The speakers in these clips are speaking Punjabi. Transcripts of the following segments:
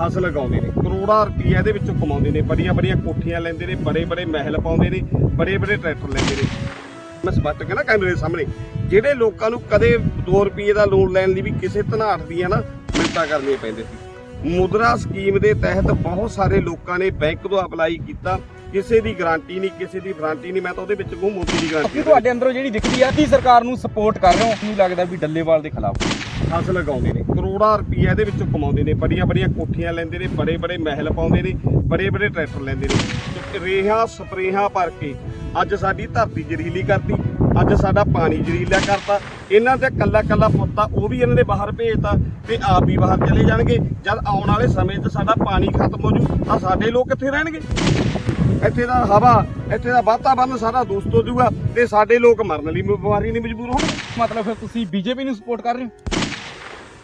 ਫਸ ਲਗਾਉਂਦੇ ਨੇ। ਕਰੋੜਾਂ ਰੁਪਈਆ ਇਹਦੇ ਵਿੱਚੋਂ ਕਮਾਉਂਦੇ ਨੇ। ਬੜੀਆਂ ਬੜੀਆਂ ਕੋਠੀਆਂ ਲੈਂਦੇ ਨੇ, ਬੜੇ ਬੜੇ ਮਹਿਲ ਪਾਉਂਦੇ ਨੇ, ਬੜੇ ਬੜੇ ਟਰੈਕਟਰ ਲੈਂਦੇ ਨੇ। ਮੈਂ ਸਪੱਟ ਕੇ ਕੈਮਰੇ ਸਾਹਮਣੇ, ਜਿਹੜੇ ਲੋਕਾਂ ਨੂੰ ਕਦੇ 2 ਰੁਪਏ ਦਾ ਲੋਨ ਲੈਣ ਲਈ ਵੀ ਕਿਸੇ ਧਨਾਟ ਦੀਆਂ ਨਾ, ਮਿੰਤਾ ਕਰਨੀਆਂ ਪੈਂਦੇ ਸੀ। ਮੁਦਰਾ ਸਕੀਮ ਦੇ ਤਹਿਤ ਬਹੁਤ ਸਾਰੇ ਲੋਕਾਂ ਨੇ ਬੈਂਕ ਤੋਂ ਅਪਲਾਈ ਕੀਤਾ। ਕਿਸੇ ਦੀ ਗਾਰੰਟੀ ਨਹੀਂ, ਕਿਸੇ ਦੀ ਵਾਰੰਟੀ ਨਹੀਂ। ਮੈਂ ਤਾਂ ਉਹਦੇ ਵਿੱਚ ਕਹੂੰ ਮੋਦੀ ਦੀ ਗਾਰੰਟੀ ਤੁਹਾਡੇ ਅੰਦਰੋਂ ਜਿਹੜੀ ਦਿਖਦੀ ਆ, ਕੀ ਸਰਕਾਰ ਨੂੰ ਸਪੋਰਟ ਕਰ ਰਹੇ ਹੋ? ਮੈਨੂੰ ਲੱਗਦਾ ਵੀ ਡੱਲੇਵਾਲ ਦੇ ਖਿਲਾਫ? ਫਸ ਲਗਾਉਂਦੇ ਨੇ। ਕਰੋੜਾਂ ਰੁਪਈਆ ਇਹਦੇ ਵਿੱਚੋਂ ਕਮਾਉਂਦੇ ਨੇ। ਬੜੀਆਂ ਬੜੀਆਂ ਕੋਠੀਆਂ ਲੈਂਦੇ ਨੇ, ਬੜੇ ਬੜੇ ਮਹਿਲ ਪਾਉਂਦੇ ਨੇ, ਬੜੇ ਬੜੇ ਟਰੈਕਟਰ ਲੈਂਦੇ ਨੇ। ਰੇਹਾਂ, ਸਪਰੇਹਾਂ ਭਰ ਕੇ ਅੱਜ ਸਾਡੀ ਧਰਤੀ ਜ਼ਹਿਰੀਲੀ ਕਰਤੀ, ਅੱਜ ਸਾਡਾ ਪਾਣੀ ਜ਼ਹਿਰੀਲਾ ਕਰਤਾ। ਇਹਨਾਂ ਦੇ ਕੱਲਾ ਕੱਲਾ ਪੁੱਤਾ ਉਹ ਵੀ ਇਹਨਾਂ ਨੇ ਬਾਹਰ ਭੇਜਤਾ ਤੇ ਆਪ ਵੀ ਬਾਹਰ ਚਲੇ ਜਾਣਗੇ। ਜਦ ਆਉਣ ਵਾਲੇ ਸਮੇਂ 'ਚ ਸਾਡਾ ਪਾਣੀ ਖਤਮ ਹੋ ਜੂ, ਤਾਂ ਸਾਡੇ ਲੋਕ ਕਿੱਥੇ ਰਹਿਣਗੇ? ਇੱਥੇ ਦਾ ਹਵਾ, ਇੱਥੇ ਦਾ ਵਾਤਾਵਰਨ ਸਾਰਾ ਦੁਸਤ ਹੋ ਜਾਊਗਾ ਤੇ ਸਾਡੇ ਲੋਕ ਮਰਨ ਲਈ ਬਿਮਾਰੀ ਨਹੀਂ ਮਜਬੂਰ ਹੋਣਗੇ। ਮਤਲਬ ਫਿਰ ਤੁਸੀਂ ਬੀਜੇਪੀ ਨੂੰ ਸਪੋਰਟ ਕਰ ਰਹੇ ਹੋ?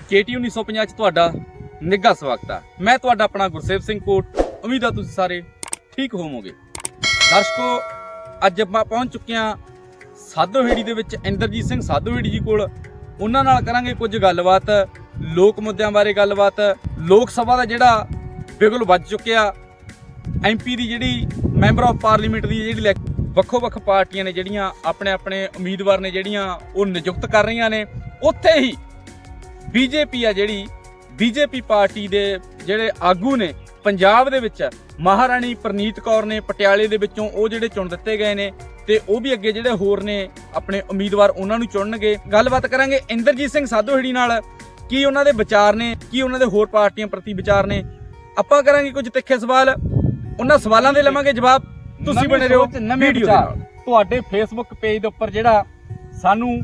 ਕੇਟੀ 1950 ਚ ਤੁਹਾਡਾ ਨਿੱਘਾ ਸਵਾਗਤ ਆ। ਮੈਂ ਤੁਹਾਡਾ ਆਪਣਾ ਗੁਰਸੇਵ ਸਿੰਘ ਕੋਟ। ਉਮੀਦ ਆ ਤੁਸੀਂ ਸਾਰੇ ਠੀਕ ਹੋਵੋਗੇ। ਦਰਸ਼ਕੋ, ਅੱਜ ਆਪਾਂ ਪਹੁੰਚ ਚੁੱਕੇ ਹਾਂ ਸਾਧੋਹੇੜੀ ਦੇ ਵਿੱਚ ਇੰਦਰਜੀਤ ਸਿੰਘ ਸਾਧੋਹੇੜੀ ਜੀ ਕੋਲ। ਉਹਨਾਂ ਨਾਲ ਕਰਾਂਗੇ ਕੁਝ ਗੱਲਬਾਤ, ਲੋਕ ਮੁੱਦਿਆਂ ਬਾਰੇ ਗੱਲਬਾਤ। ਲੋਕ ਸਭਾ ਦਾ ਜਿਹੜਾ ਬਿਗਲ ਵੱਜ ਚੁੱਕਿਆ। ਐਮਪੀ ਦੀ ਜਿਹੜੀ ਮੈਂਬਰ ਆਫ ਪਾਰਲੀਮੈਂਟ ਦੀ ਜਿਹੜੀ ਇਲੈਕ- ਵੱਖੋ-ਵੱਖ ਪਾਰਟੀਆਂ ਨੇ ਜਿਹੜੀਆਂ ਆਪਣੇ ਆਪਣੇ ਉਮੀਦਵਾਰ ਨੇ ਜਿਹੜੀਆਂ ਉਹ ਨਿਯੁਕਤ ਕਰ ਰਹੀਆਂ ਨੇ। ਉੱਥੇ ਹੀ ਬੀਜੇਪੀ ਆ ਜਿਹੜੀ ਬੀਜੇਪੀ ਪਾਰਟੀ ਦੇ ਜਿਹੜੇ ਆਗੂ ਨੇ ਪੰਜਾਬ ਦੇ ਵਿੱਚ ਮਹਾਰਾਣੀ ਪ੍ਰਨੀਤ ਕੌਰ ਨੇ ਪਟਿਆਲੇ ਦੇ ਵਿੱਚੋਂ ਉਹ ਜਿਹੜੇ ਚੁਣ ਦਿੱਤੇ ਗਏ ਨੇ ਤੇ ਉਹ ਵੀ ਅੱਗੇ ਜਿਹੜੇ ਹੋਰ ਨੇ ਆਪਣੇ ਉਮੀਦਵਾਰ ਉਹਨਾਂ ਨੂੰ ਚੁਣਨਗੇ। ਗੱਲਬਾਤ ਕਰਾਂਗੇ ਇੰਦਰਜੀਤ ਸਿੰਘ ਸਾਧੋਹੜੀ ਨਾਲ। ਕੀ ਉਹਨਾਂ ਦੇ ਵਿਚਾਰ ਨੇ? ਕੀ ਉਹਨਾਂ ਦੇ ਹੋਰ ਪਾਰਟੀਆਂ ਪ੍ਰਤੀ ਵਿਚਾਰ ਨੇ? ਆਪਾਂ ਕਰਾਂਗੇ ਕੁਝ ਤਿੱਖੇ ਸਵਾਲ। ਉਹਨਾਂ ਸਵਾਲਾਂ ਦੇ ਲਵਾਂਗੇ ਜਵਾਬ। ਤੁਸੀਂ ਬਣੇ ਰਹੋ ਵੀਡੀਓ ਦੇ ਵਿਚਾਰ। ਨਾਲ। ਤੁਹਾਡੇ ਫੇਸਬੁੱਕ ਪੇਜ ਦੇ ਉੱਪਰ ਜਿਹੜਾ ਸਾਨੂੰ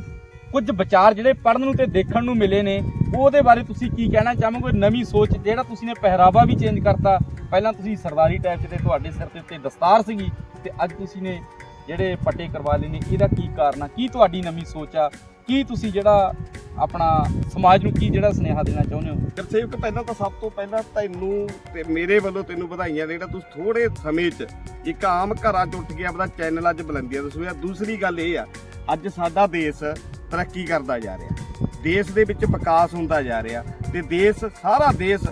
ਕੁਝ ਵਿਚਾਰ ਜਿਹੜੇ ਪੜਨ ਨੂੰ ਤੇ ਦੇਖਣ ਨੂੰ ਮਿਲੇ ਨੇ, ਉਹਦੇ ਬਾਰੇ ਤੁਸੀਂ ਕੀ ਕਹਿਣਾ ਚਾਹੋਗੇ? ਨਵੀਂ ਸੋਚ ਜਿਹੜਾ ਤੁਸੀਂ ਨੇ ਪਹਿਰਾਵਾ ਵੀ ਚੇਂਜ ਕਰਤਾ। ਪਹਿਲਾਂ ਤੁਸੀਂ ਸਰਦਾਰੀ ਟਾਈਪ 'ਚ ਤੇ ਤੁਹਾਡੇ ਸਿਰ ਦੇ ਉੱਤੇ ਦਸਤਾਰ ਸੀਗੀ ਤੇ ਅੱਜ ਤੁਸੀਂ ਨੇ ਜਿਹੜੇ ਪੱਟੇ ਕਰਵਾ ਲਏ ਨੇ, ਇਹਦਾ ਕੀ ਕਾਰਨ ਆ? ਕੀ ਤੁਹਾਡੀ ਨਵੀਂ ਸੋਚ ਆ? ਕੀ ਤੁਸੀਂ ਜਿਹੜਾ ਆਪਣਾ ਸਮਾਜ ਨੂੰ ਕੀ ਜਿਹੜਾ ਸੁਨੇਹਾ ਦੇਣਾ ਚਾਹੁੰਦੇ ਹੋ? ਗੁਰਸੇਵਕ ਪਹਿਲਾਂ ਤਾਂ ਸਭ ਤੋਂ ਪਹਿਲਾਂ ਤੈਨੂੰ ਤੇ ਮੇਰੇ ਵੱਲੋਂ ਤੈਨੂੰ ਵਧਾਈਆਂ ਨੇ ਜਿਹੜਾ ਤੂੰ ਥੋੜੇ ਸਮੇਂ 'ਚ ਇੱਕ ਆਮ ਘਰਾਂ 'ਚ ਉੱਠ ਕੇ ਆਪਣਾ ਚੈਨਲ ਅੱਜ ਬੁਲੰਦੀਆਂ ਦੱਸੂਆ ਦੂਸਰੀ ਗੱਲ ਇਹ ਆ, ਅੱਜ ਸਾਡਾ ਦੇਸ਼ ਤਰੱਕੀ ਕਰਦਾ ਜਾ ਰਿਹਾ। ਦੇਸ਼ ਦੇ ਵਿੱਚ ਵਿਕਾਸ ਹੁੰਦਾ ਜਾ ਰਿਹਾ ਤੇ ਦੇਸ਼, ਸਾਰਾ ਦੇਸ਼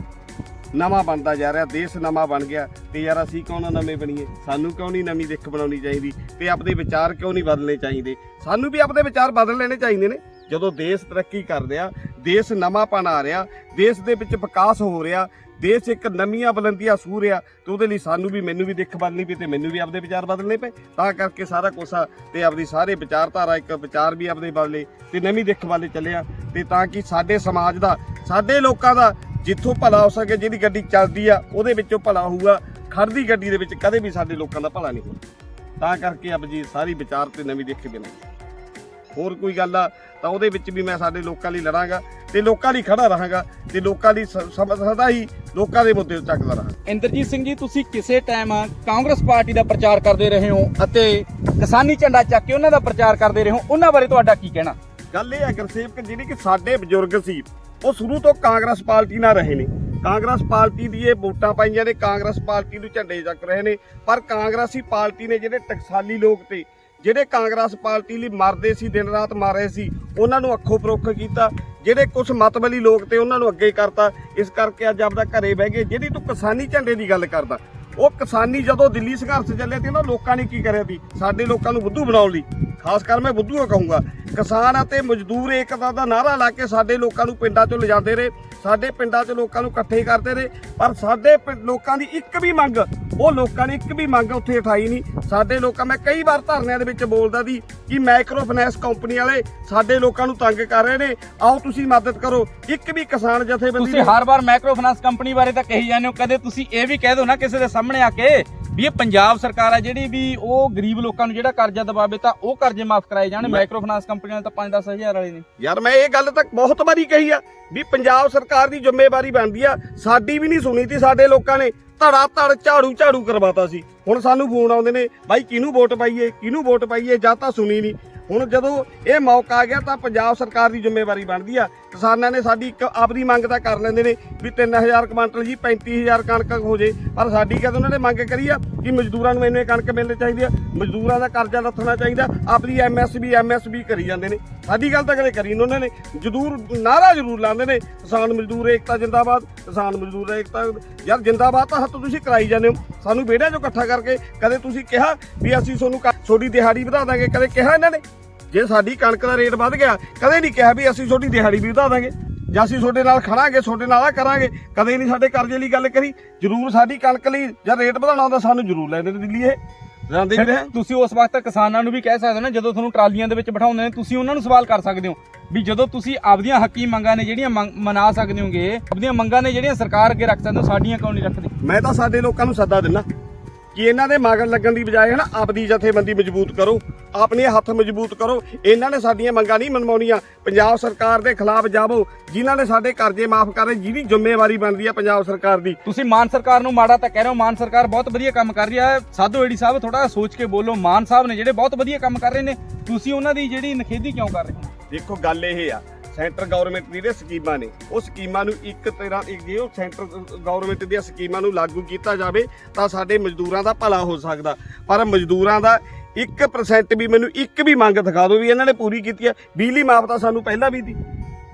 ਨਵਾਂ ਬਣਦਾ ਜਾ ਰਿਹਾ, ਦੇਸ਼ ਨਵਾਂ ਬਣ ਗਿਆ ਤੇ ਯਾਰ ਅਸੀਂ ਕਿਉਂ ਨਾ ਨਵੇਂ ਬਣੀਏ? ਸਾਨੂੰ ਕਿਉਂ ਨਹੀਂ ਨਵੀਂ ਦਿੱਖ ਬਣਾਉਣੀ ਚਾਹੀਦੀ ਤੇ ਆਪਣੇ ਵਿਚਾਰ ਕਿਉਂ ਨਹੀਂ ਬਦਲਣੇ ਚਾਹੀਦੇ? ਸਾਨੂੰ ਵੀ ਆਪਣੇ ਵਿਚਾਰ ਬਦਲ ਲੈਣੇ ਚਾਹੀਦੇ ਨੇ। ਜਦੋਂ ਦੇਸ਼ ਤਰੱਕੀ ਕਰ ਰਿਹਾ, ਦੇਸ਼ ਨਵਾਂਪਣ ਆ ਰਿਹਾ, ਦੇਸ਼ ਦੇ ਵਿੱਚ ਵਿਕਾਸ ਹੋ ਰਿਹਾ ਦੇਸ਼ ਇੱਕ ਨਵੀਆਂ ਬੁਲੰਦੀਆਂ ਸੂਰ ਆ ਤੇ ਉਹਦੇ ਲਈ ਸਾਨੂੰ ਵੀ ਮੈਨੂੰ ਵੀ ਦਿੱਖ ਬਦਲਣੀ ਪਈ ਤੇ ਮੈਨੂੰ ਵੀ ਆਪਦੇ ਵਿਚਾਰ ਬਦਲਣੇ ਪਏ। ਤਾਂ ਕਰਕੇ ਸਾਰਾ ਕੁਛ ਆ ਤੇ ਆਪਦੀ ਸਾਰੇ ਵਿਚਾਰਧਾਰਾ ਇੱਕ ਵਿਚਾਰ ਵੀ ਆਪਦੇ ਬਦਲੇ ਤੇ ਨਵੀਂ ਦਿੱਖ ਵੱਲ ਚੱਲਿਆ ਤੇ ਤਾਂ ਕਿ ਸਾਡੇ ਸਮਾਜ ਦਾ, ਸਾਡੇ ਲੋਕਾਂ ਦਾ ਜਿੱਥੋਂ ਭਲਾ ਹੋ ਸਕੇ ਜਿਹੜੀ ਗੱਡੀ ਚੱਲਦੀ ਆ, ਉਹਦੇ ਵਿੱਚੋਂ ਭਲਾ ਹੋਊਗਾ ਖੜਦੀ ਗੱਡੀ ਦੇ ਵਿੱਚ ਕਦੇ ਵੀ ਸਾਡੇ ਲੋਕਾਂ ਦਾ ਭਲਾ ਨਹੀਂ ਹੋਣਾ ਤਾਂ ਕਰਕੇ ਅਬ ਜੀ ਸਾਰੀ ਵਿਚਾਰ ਤੇ ਨਵੀਂ ਦਿੱਖ ਬਣਾਈ ਹੋਰ ਕੋਈ ਗੱਲ ਆ, ਤਾਂ ਉਹਦੇ ਵਿੱਚ ਵੀ ਮੈਂ ਸਾਡੇ ਲੋਕਾਂ ਲਈ ਲੜਾਂਗਾ। ਤੇ ਲੋਕਾਂ ਲਈ ਖੜਾ ਰਹਾਂਗਾ ਤੇ ਲੋਕਾਂ ਲਈ ਸਦਾ ਹੀ ਲੋਕਾਂ ਦੇ ਮੁੱਦੇ ਚੱਕਦਾ ਰਹਾਂਗਾ। ਇੰਦਰਜੀਤ ਸਿੰਘ ਜੀ ਤੁਸੀਂ ਕਿਸੇ ਟਾਈਮ ਕਾਂਗਰਸ ਪਾਰਟੀ ਦਾ ਪ੍ਰਚਾਰ ਕਰਦੇ ਰਹੇ ਹੋ ਅਤੇ ਕਿਸਾਨੀ ਝੰਡਾ ਚੱਕ ਕੇ ਉਹਨਾਂ ਦਾ ਪ੍ਰਚਾਰ ਕਰਦੇ ਰਹੇ ਹੋ ਉਹਨਾਂ ਬਾਰੇ ਤੁਹਾਡਾ ਕੀ ਕਹਿਣਾ? ਗੱਲ ਇਹ ਹੈ ਗੁਰਸੇਵਕ ਜਿਹੜੀ ਕਿ ਸਾਡੇ ਬਜ਼ੁਰਗ ਸੀ ਉਹ ਸ਼ੁਰੂ ਤੋਂ ਕਾਂਗਰਸ ਪਾਰਟੀ ਨਾਲ ਰਹੇ ਨੇ। ਕਾਂਗਰਸ ਪਾਰਟੀ ਦੀ ਇਹ ਵੋਟਾਂ ਪਾਈਆਂ ਨੇ ਕਾਂਗਰਸ ਪਾਰਟੀ ਨੂੰ ਝੰਡੇ ਚੱਕ ਰਹੇ ਨੇ ਪਰ ਕਾਂਗਰਸੀ ਪਾਰਟੀ ਨੇ ਜਿਹੜੇ ਟਕਸਾਲੀ ਲੋਕ ਤੇ ਜਿਹੜੇ ਕਾਂਗਰਸ ਪਾਰਟੀ ਲਈ ਮਰਦੇ ਸੀ, ਦਿਨ ਰਾਤ ਮਾਰੇ ਸੀ, ਉਹਨਾਂ ਨੂੰ ਅੱਖੋਂ ਪਰੋਖ ਕੀਤਾ, ਜਿਹੜੇ ਕੁਝ ਮਤਬਲੀ ਲੋਕ ਤੇ ਉਹਨਾਂ ਨੂੰ ਅੱਗੇ ਕਰਤਾ, ਇਸ ਕਰਕੇ ਅੱਜ ਆਪਦਾ ਘਰੇ ਬਹਿ ਗਏ ਜਿਹੜੀ ਤੂੰ ਕਿਸਾਨੀ ਝੰਡੇ ਦੀ ਗੱਲ ਕਰਦਾ। ਉਹ ਕਿਸਾਨੀ ਜਦੋਂ ਦਿੱਲੀ ਸੰਘਰਸ਼ ਚੱਲਿਆ ਤੇ ਉਹਨਾਂ ਲੋਕਾਂ ਨੇ ਕੀ ਕਰਿਆ ਸੀ? ਸਾਡੇ ਲੋਕਾਂ ਨੂੰ ਬੁੱਧੂ ਬਣਾਉਣ ਲਈ। ਖਾਸ ਕਰ ਮੈਂ ਬੁੱਧੂ ਕਹੂੰਗਾ। ਕਿਸਾਨ ਅਤੇ ਮਜ਼ਦੂਰ ਏਕਤਾ ਦਾ ਨਾਰਾ ਲਾ ਕੇ ਸਾਡੇ ਲੋਕਾਂ ਨੂੰ ਪਿੰਡਾਂ ਚੋਂ ਲਿਜਾਂਦੇ ਰਹੇ, ਸਾਡੇ ਪਿੰਡਾਂ 'ਚ ਲੋਕਾਂ ਨੂੰ ਇਕੱਠੇ ਕਰਦੇ ਰਹੇ, ਪਰ ਸਾਡੇ ਪਿੰ- ਲੋਕਾਂ ਦੀ ਇੱਕ ਵੀ ਮੰਗ ਉਹ ਲੋਕਾਂ ਨੇ ਇੱਕ ਵੀ ਮੰਗ ਉੱਥੇ ਉਠਾਈ ਨਹੀਂ। ਸਾਡੇ ਲੋਕਾਂ ਮੈਂ ਕਈ ਵਾਰ ਧਰਨਿਆਂ ਦੇ ਵਿੱਚ ਬੋਲਦਾ ਸੀ ਕਿ ਮਾਈਕਰੋ ਫਾਈਨੈਂਸ ਕੰਪਨੀ ਵਾਲੇ ਸਾਡੇ ਲੋਕਾਂ ਨੂੰ ਤੰਗ ਕਰ ਰਹੇ ਨੇ। ਆਓ ਤੁਸੀਂ ਮਦਦ ਕਰੋ। ਇੱਕ ਵੀ ਕਿਸਾਨ ਜਥੇਬੰਦੀ ਤੁਸੀਂ ਹਰ ਵਾਰ ਮਾਈਕਰੋ ਫਾਈਨਾਂਸ ਕੰਪਨੀ ਬਾਰੇ ਤਾਂ ਕਹੀ ਜਾਂਦੇ ਹੋ। ਕਦੇ ਤੁਸੀਂ ਇਹ ਵੀ ਕਹਿ ਦਿਓ ਨਾ ਕਿਸੇ ਦੇ ਸਾਹਮਣੇ ਆ ਕੇ ਵੀ ਇਹ ਪੰਜਾਬ ਸਰਕਾਰ ਆ ਜਿਹੜੀ ਵੀ ਉਹ ਗਰੀਬ ਲੋਕਾਂ ਨੂੰ ਜਿਹੜਾ ਕਰਜ਼ਾ ਦਬਾਵੇ ਤਾਂ ਉਹ ਕਰਜ਼ੇ ਮਾਫ ਕਰਾਏ ਜਾਣ। ਮਾਈਕਰੋ ਫਾਈਨਾਂਸ ਕੰਪਨੀਆਂ ਤਾਂ 5-10 ਹਜ਼ਾਰ ਵਾਲੇ ਨੇ। ਯਾਰ ਮੈਂ ਇਹ ਗੱਲ ਤਾਂ ਬਹੁਤ ਵਾਰੀ ਕਹੀ ਆ ਵੀ ਪੰਜਾਬ ਸਰਕਾਰ ਦੀ ਜ਼ਿੰਮੇਵਾਰੀ ਬਣਦੀ ਆ। ਸਾਡੀ ਵੀ ਨਹੀਂ ਸੁਣੀ ਤੀ ਸਾਡੇ ਲੋਕਾਂ ਨੇ। ਧੜਾ ਧੜ ਝਾੜੂ ਝਾੜੂ ਕਰਵਾਤਾ ਸੀ। ਹੁਣ ਸਾਨੂੰ ਫੋਨ ਆਉਂਦੇ ਨੇ, ਬਾਈ ਕਿਹਨੂੰ ਵੋਟ ਪਾਈਏ, ਕਿਹਨੂੰ ਵੋਟ ਪਾਈਏ, ਜਾਂ ਤਾਂ ਸੁਣੀ ਨਹੀਂ। ਹੁਣ ਜਦੋਂ ਇਹ ਮੌਕਾ ਆ ਗਿਆ ਤਾਂ ਪੰਜਾਬ ਸਰਕਾਰ ਦੀ ਜ਼ਿੰਮੇਵਾਰੀ ਬਣਦੀ ਆ। ਕਿਸਾਨਾਂ ਨੇ ਸਾਡੀ ਇੱਕ ਆਪਦੀ ਮੰਗ ਤਾਂ ਕਰ ਲੈਂਦੇ ਨੇ ਵੀ 3000 ਕੁਇੰਟਲ ਜੀ 35000 ਕਣਕ ਹੋ ਜੇ। ਪਰ ਸਾਡੀ ਕਦ ਉਹਨਾਂ ਨੇ ਮੰਗ ਕਰੀ ਆ ਕਿ ਮਜ਼ਦੂਰਾਂ ਨੂੰ ਇੰਨੇ ਕਣਕ ਮਿਲਣੀ ਚਾਹੀਦੀ ਆ। ਮਜ਼ਦੂਰਾਂ ਦਾ ਕਰਜ਼ਾ ਲੱਥਣਾ ਚਾਹੀਦਾ। ਆਪਦੀ ਐਮਐਸਪੀ ਐਮਐਸਪੀ ਕਰੀ ਜਾਂਦੇ ਨੇ। ਸਾਡੀ ਗੱਲ ਤਾਂ ਕਦੇ ਕਰੀ ਨਹੀਂ ਉਹਨਾਂ ਨੇ। ਜ਼ਰੂਰ ਨਾਰਾ ਜ਼ਰੂਰ ਲਾਉਂਦੇ ਨੇ। ਕਿਸਾਨ ਮਜ਼ਦੂਰ ਏਕਤਾ ਜਿੰਦਾਬਾਦ, ਕਿਸਾਨ ਮਜ਼ਦੂਰ ਏਕਤਾ। ਯਾਰ ਜਿੰਦਾਬਾਦ ਤਾਂ ਹੱਥ ਤੁਸੀਂ ਕਰਾਈ ਜਾਂਦੇ ਹੋ। ਸਾਨੂੰ ਵਿਹੜਿਆਂ 'ਚੋਂ ਇਕੱਠਾ ਕਰਕੇ ਕਦੇ ਤੁਸੀਂ ਕਿਹਾ ਵੀ ਅਸੀਂ ਤੁਹਾਨੂੰ ਕ- ਤੁਹਾਡੀ ਦਿਹਾੜੀ ਵਧਾ ਦਾਂਗੇ, ਕਦੇ ਕਿਹਾ ਇਹਨਾਂ ਨੇ? ਜੇ ਸਾਡੀ ਕਣਕ ਦਾ ਰੇਟ ਵੱਧ ਗਿਆ ਕਦੇ ਨਹੀਂ ਕਿਹਾ ਵੀ ਅਸੀਂ ਤੁਹਾਡੀ ਦਿਹਾੜੀ ਵੀ ਵਧਾ ਦਾਂਗੇ। ਜਾਂ ਅਸੀਂ ਤੁਹਾਡੇ ਨਾਲ ਖੜਾਂਗੇ ਤੁਹਾਡੇ ਨਾਲ ਆ ਕਰਾਂਗੇ ਕਦੇ ਨਹੀਂ ਸਾਡੇ ਕਰਜ਼ੇ ਲਈ ਗੱਲ ਕਰੀ ਜ਼ਰੂਰ ਸਾਡੀ ਕਣਕ ਲਈ ਜਾਂ ਰੇਟ ਵਧਾਉਣਾ ਹੁੰਦਾ ਸਾਨੂੰ ਜ਼ਰੂਰ ਲੈਂਦੇ ਨੇ ਦਿੱਲੀ ਇਹ। ਜਾਂਦੇ ਵੀ ਰਹੇ ਤੁਸੀਂ ਉਸ ਵਕਤ ਕਿਸਾਨਾਂ ਨੂੰ ਵੀ ਕਹਿ ਸਕਦੇ ਹੋ ਨਾ ਜਦੋਂ ਤੁਹਾਨੂੰ ਟਰਾਲੀਆਂ ਦੇ ਵਿੱਚ ਬਿਠਾਉਂਦੇ ਨੇ ਤੁਸੀਂ ਉਹਨਾਂ ਨੂੰ ਸਵਾਲ ਕਰ ਸਕਦੇ ਹੋ ਵੀ ਜਦੋਂ ਤੁਸੀਂ ਆਪਦੀਆਂ ਹੱਕੀ ਮੰਗਾਂ ਨੇ ਜਿਹੜੀਆਂ ਮਨਾ ਸਕਦੇ ਹੋਗੇ ਆਪਦੀਆਂ ਮੰਗਾਂ ਨੇ ਜਿਹੜੀਆਂ ਸਰਕਾਰ ਅੱਗੇ ਰੱਖ ਸਕਦੇ ਹੋ ਸਾਡੀਆਂ ਕਿਉਂ ਨਹੀਂ ਰੱਖਦੇ? ਮੈਂ ਤਾਂ ਸਾਡੇ ਲੋਕਾਂ ਨੂੰ ਸੱਦਾ ਦਿੰਦਾ। ਕਿ ਇਹਨਾਂ ਦੇ ਮਗਰ ਲੱਗਣ ਦੀ ਬਜਾਏ ਹਨਾ ਆਪਦੀ ਜਥੇਬੰਦੀ ਮਜ਼ਬੂਤ ਕਰੋ ਆਪਣੇ ਹੱਥ ਮਜ਼ਬੂਤ ਕਰੋ। ਇਹਨਾਂ ਨੇ ਸਾਡੀਆਂ ਮੰਗਾਂ ਨਹੀਂ ਮਨਵਾਉਣੀਆਂ ਪੰਜਾਬ ਸਰਕਾਰ ਦੇ ਖਿਲਾਫ ਜਾਵੋ ਜਿਨ੍ਹਾਂ ਨੇ ਸਾਡੇ ਕਰਜ਼ੇ ਮਾਫ ਕਰ ਜਿਹਦੀ ਜ਼ਿੰਮੇਵਾਰੀ ਬਣਦੀ ਹੈ ਪੰਜਾਬ ਸਰਕਾਰ ਦੀ। ਤੁਸੀਂ ਮਾਨ ਸਰਕਾਰ ਨੂੰ ਮਾੜਾ ਤਾਂ ਕਹਿ ਰਹੇ ਹੋ ਮਾਨ ਸਰਕਾਰ ਬਹੁਤ ਵਧੀਆ ਕੰਮ ਕਰ ਰਹੀ ਹੈ ਸਾਧੂ ਏੜੀ ਸਾਹਿਬ ਥੋੜਾ ਸੋਚ ਕੇ ਬੋਲੋ। ਮਾਨ ਸਾਹਿਬ ਨੇ ਜਿਹੜੇ ਬਹੁਤ ਵਧੀਆ ਕੰਮ ਕਰ ਰਹੇ ਨੇ ਤੁਸੀਂ ਉਹਨਾਂ ਦੀ ਜਿਹੜੀ ਨਖੇਦੀ ਕਿਉਂ ਕਰ ਰਹੇ ਹੋ? ਦੇਖੋ ਗੱਲ ਇਹ ਆ ਸੈਂਟਰ ਗਵਰਨਮੈਂਟ ਦੀ ਜਿਹੜੇ ਸਕੀਮਾਂ ਨੇ। ਉਹ ਸਕੀਮਾਂ ਨੂੰ ਇੱਕ ਤਰ੍ਹਾਂ ਜੇ ਉਹ ਸੈਂਟਰ ਗਵਰਨਮੈਂਟ ਦੀਆਂ ਸਕੀਮਾਂ ਨੂੰ ਲਾਗੂ ਕੀਤਾ ਜਾਵੇ, ਤਾਂ ਸਾਡੇ ਮਜ਼ਦੂਰਾਂ ਦਾ ਭਲਾ ਹੋ ਸਕਦਾ। ਪਰ ਮਜ਼ਦੂਰਾਂ ਦਾ 1% ਵੀ ਮੈਨੂੰ ਇੱਕ ਵੀ ਮੰਗ ਦਿਖਾ ਦਿਓ ਵੀ ਇਹਨਾਂ ਨੇ ਪੂਰੀ ਕੀਤੀ ਹੈ ਬਿਜਲੀ ਮਾਫ ਤਾਂ ਸਾਨੂੰ ਪਹਿਲਾਂ ਵੀ ਦੀ।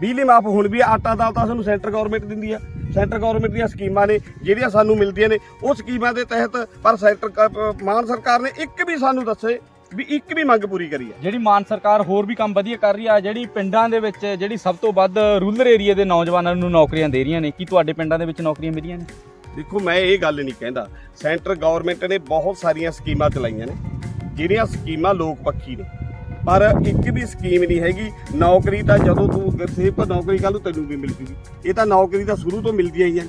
ਬਿਜਲੀ ਮਾਫ ਹੁਣ ਵੀ ਆਟਾ ਦਾਲ ਤਾਂ ਸਾਨੂੰ ਸੈਂਟਰ ਗਵਰਨਮੈਂਟ ਦਿੰਦੀ ਆ। ਸੈਂਟਰ ਗਵਰਨਮੈਂਟ ਦੀਆਂ ਸਕੀਮਾਂ ਨੇ, ਜਿਹੜੀਆਂ ਸਾਨੂੰ ਮਿਲਦੀਆਂ ਨੇ, ਉਹ ਸਕੀਮਾਂ ਦੇ ਤਹਿਤ ਪਰ ਸੈਂਟਰ ਮਾਨ ਸਰਕਾਰ ਨੇ ਇੱਕ ਵੀ ਸਾਨੂੰ ਦੱਸੇ ਵੀ ਇੱਕ ਵੀ ਮੰਗ ਪੂਰੀ ਕਰੀ ਹੈ। ਜਿਹੜੀ ਮਾਨ ਸਰਕਾਰ ਹੋਰ ਵੀ ਕੰਮ ਵਧੀਆ ਕਰ ਰਹੀ ਆ ਜਿਹੜੀ ਪਿੰਡਾਂ ਦੇ ਵਿੱਚ ਜਿਹੜੀ ਸਭ ਤੋਂ ਵੱਧ ਰੂਰਲ ਏਰੀਆ ਦੇ ਨੌਜਵਾਨਾਂ ਨੂੰ ਨੌਕਰੀਆਂ ਦੇ ਰਹੀਆਂ ਨੇ ਕੀ ਤੁਹਾਡੇ ਪਿੰਡਾਂ ਦੇ ਵਿੱਚ ਨੌਕਰੀਆਂ ਮਿਲੀਆਂ ਨੇ? ਦੇਖੋ ਮੈਂ ਇਹ ਗੱਲ ਨਹੀਂ ਕਹਿੰਦਾ। ਸੈਂਟਰ ਗਵਰਨਮੈਂਟ ਨੇ ਬਹੁਤ ਸਾਰੀਆਂ ਸਕੀਮਾਂ ਚਲਾਈਆਂ ਨੇ ਜਿਹੜੀਆਂ ਸਕੀਮਾਂ ਲੋਕ ਪੱਖੀ ਨੇ। ਪਰ ਇੱਕ ਵੀ ਸਕੀਮ ਨਹੀਂ ਹੈਗੀ। ਨੌਕਰੀ ਤਾਂ ਜਦੋਂ ਤੂੰ ਗਰਸੇਪ ਨੌਕਰੀ ਕੱਲ ਤੈਨੂੰ ਵੀ ਮਿਲ ਜੂਗੀ। ਇਹ ਤਾਂ ਨੌਕਰੀ ਤਾਂ ਸ਼ੁਰੂ ਤੋਂ ਮਿਲਦੀਆਂ ਹੀ ਆ।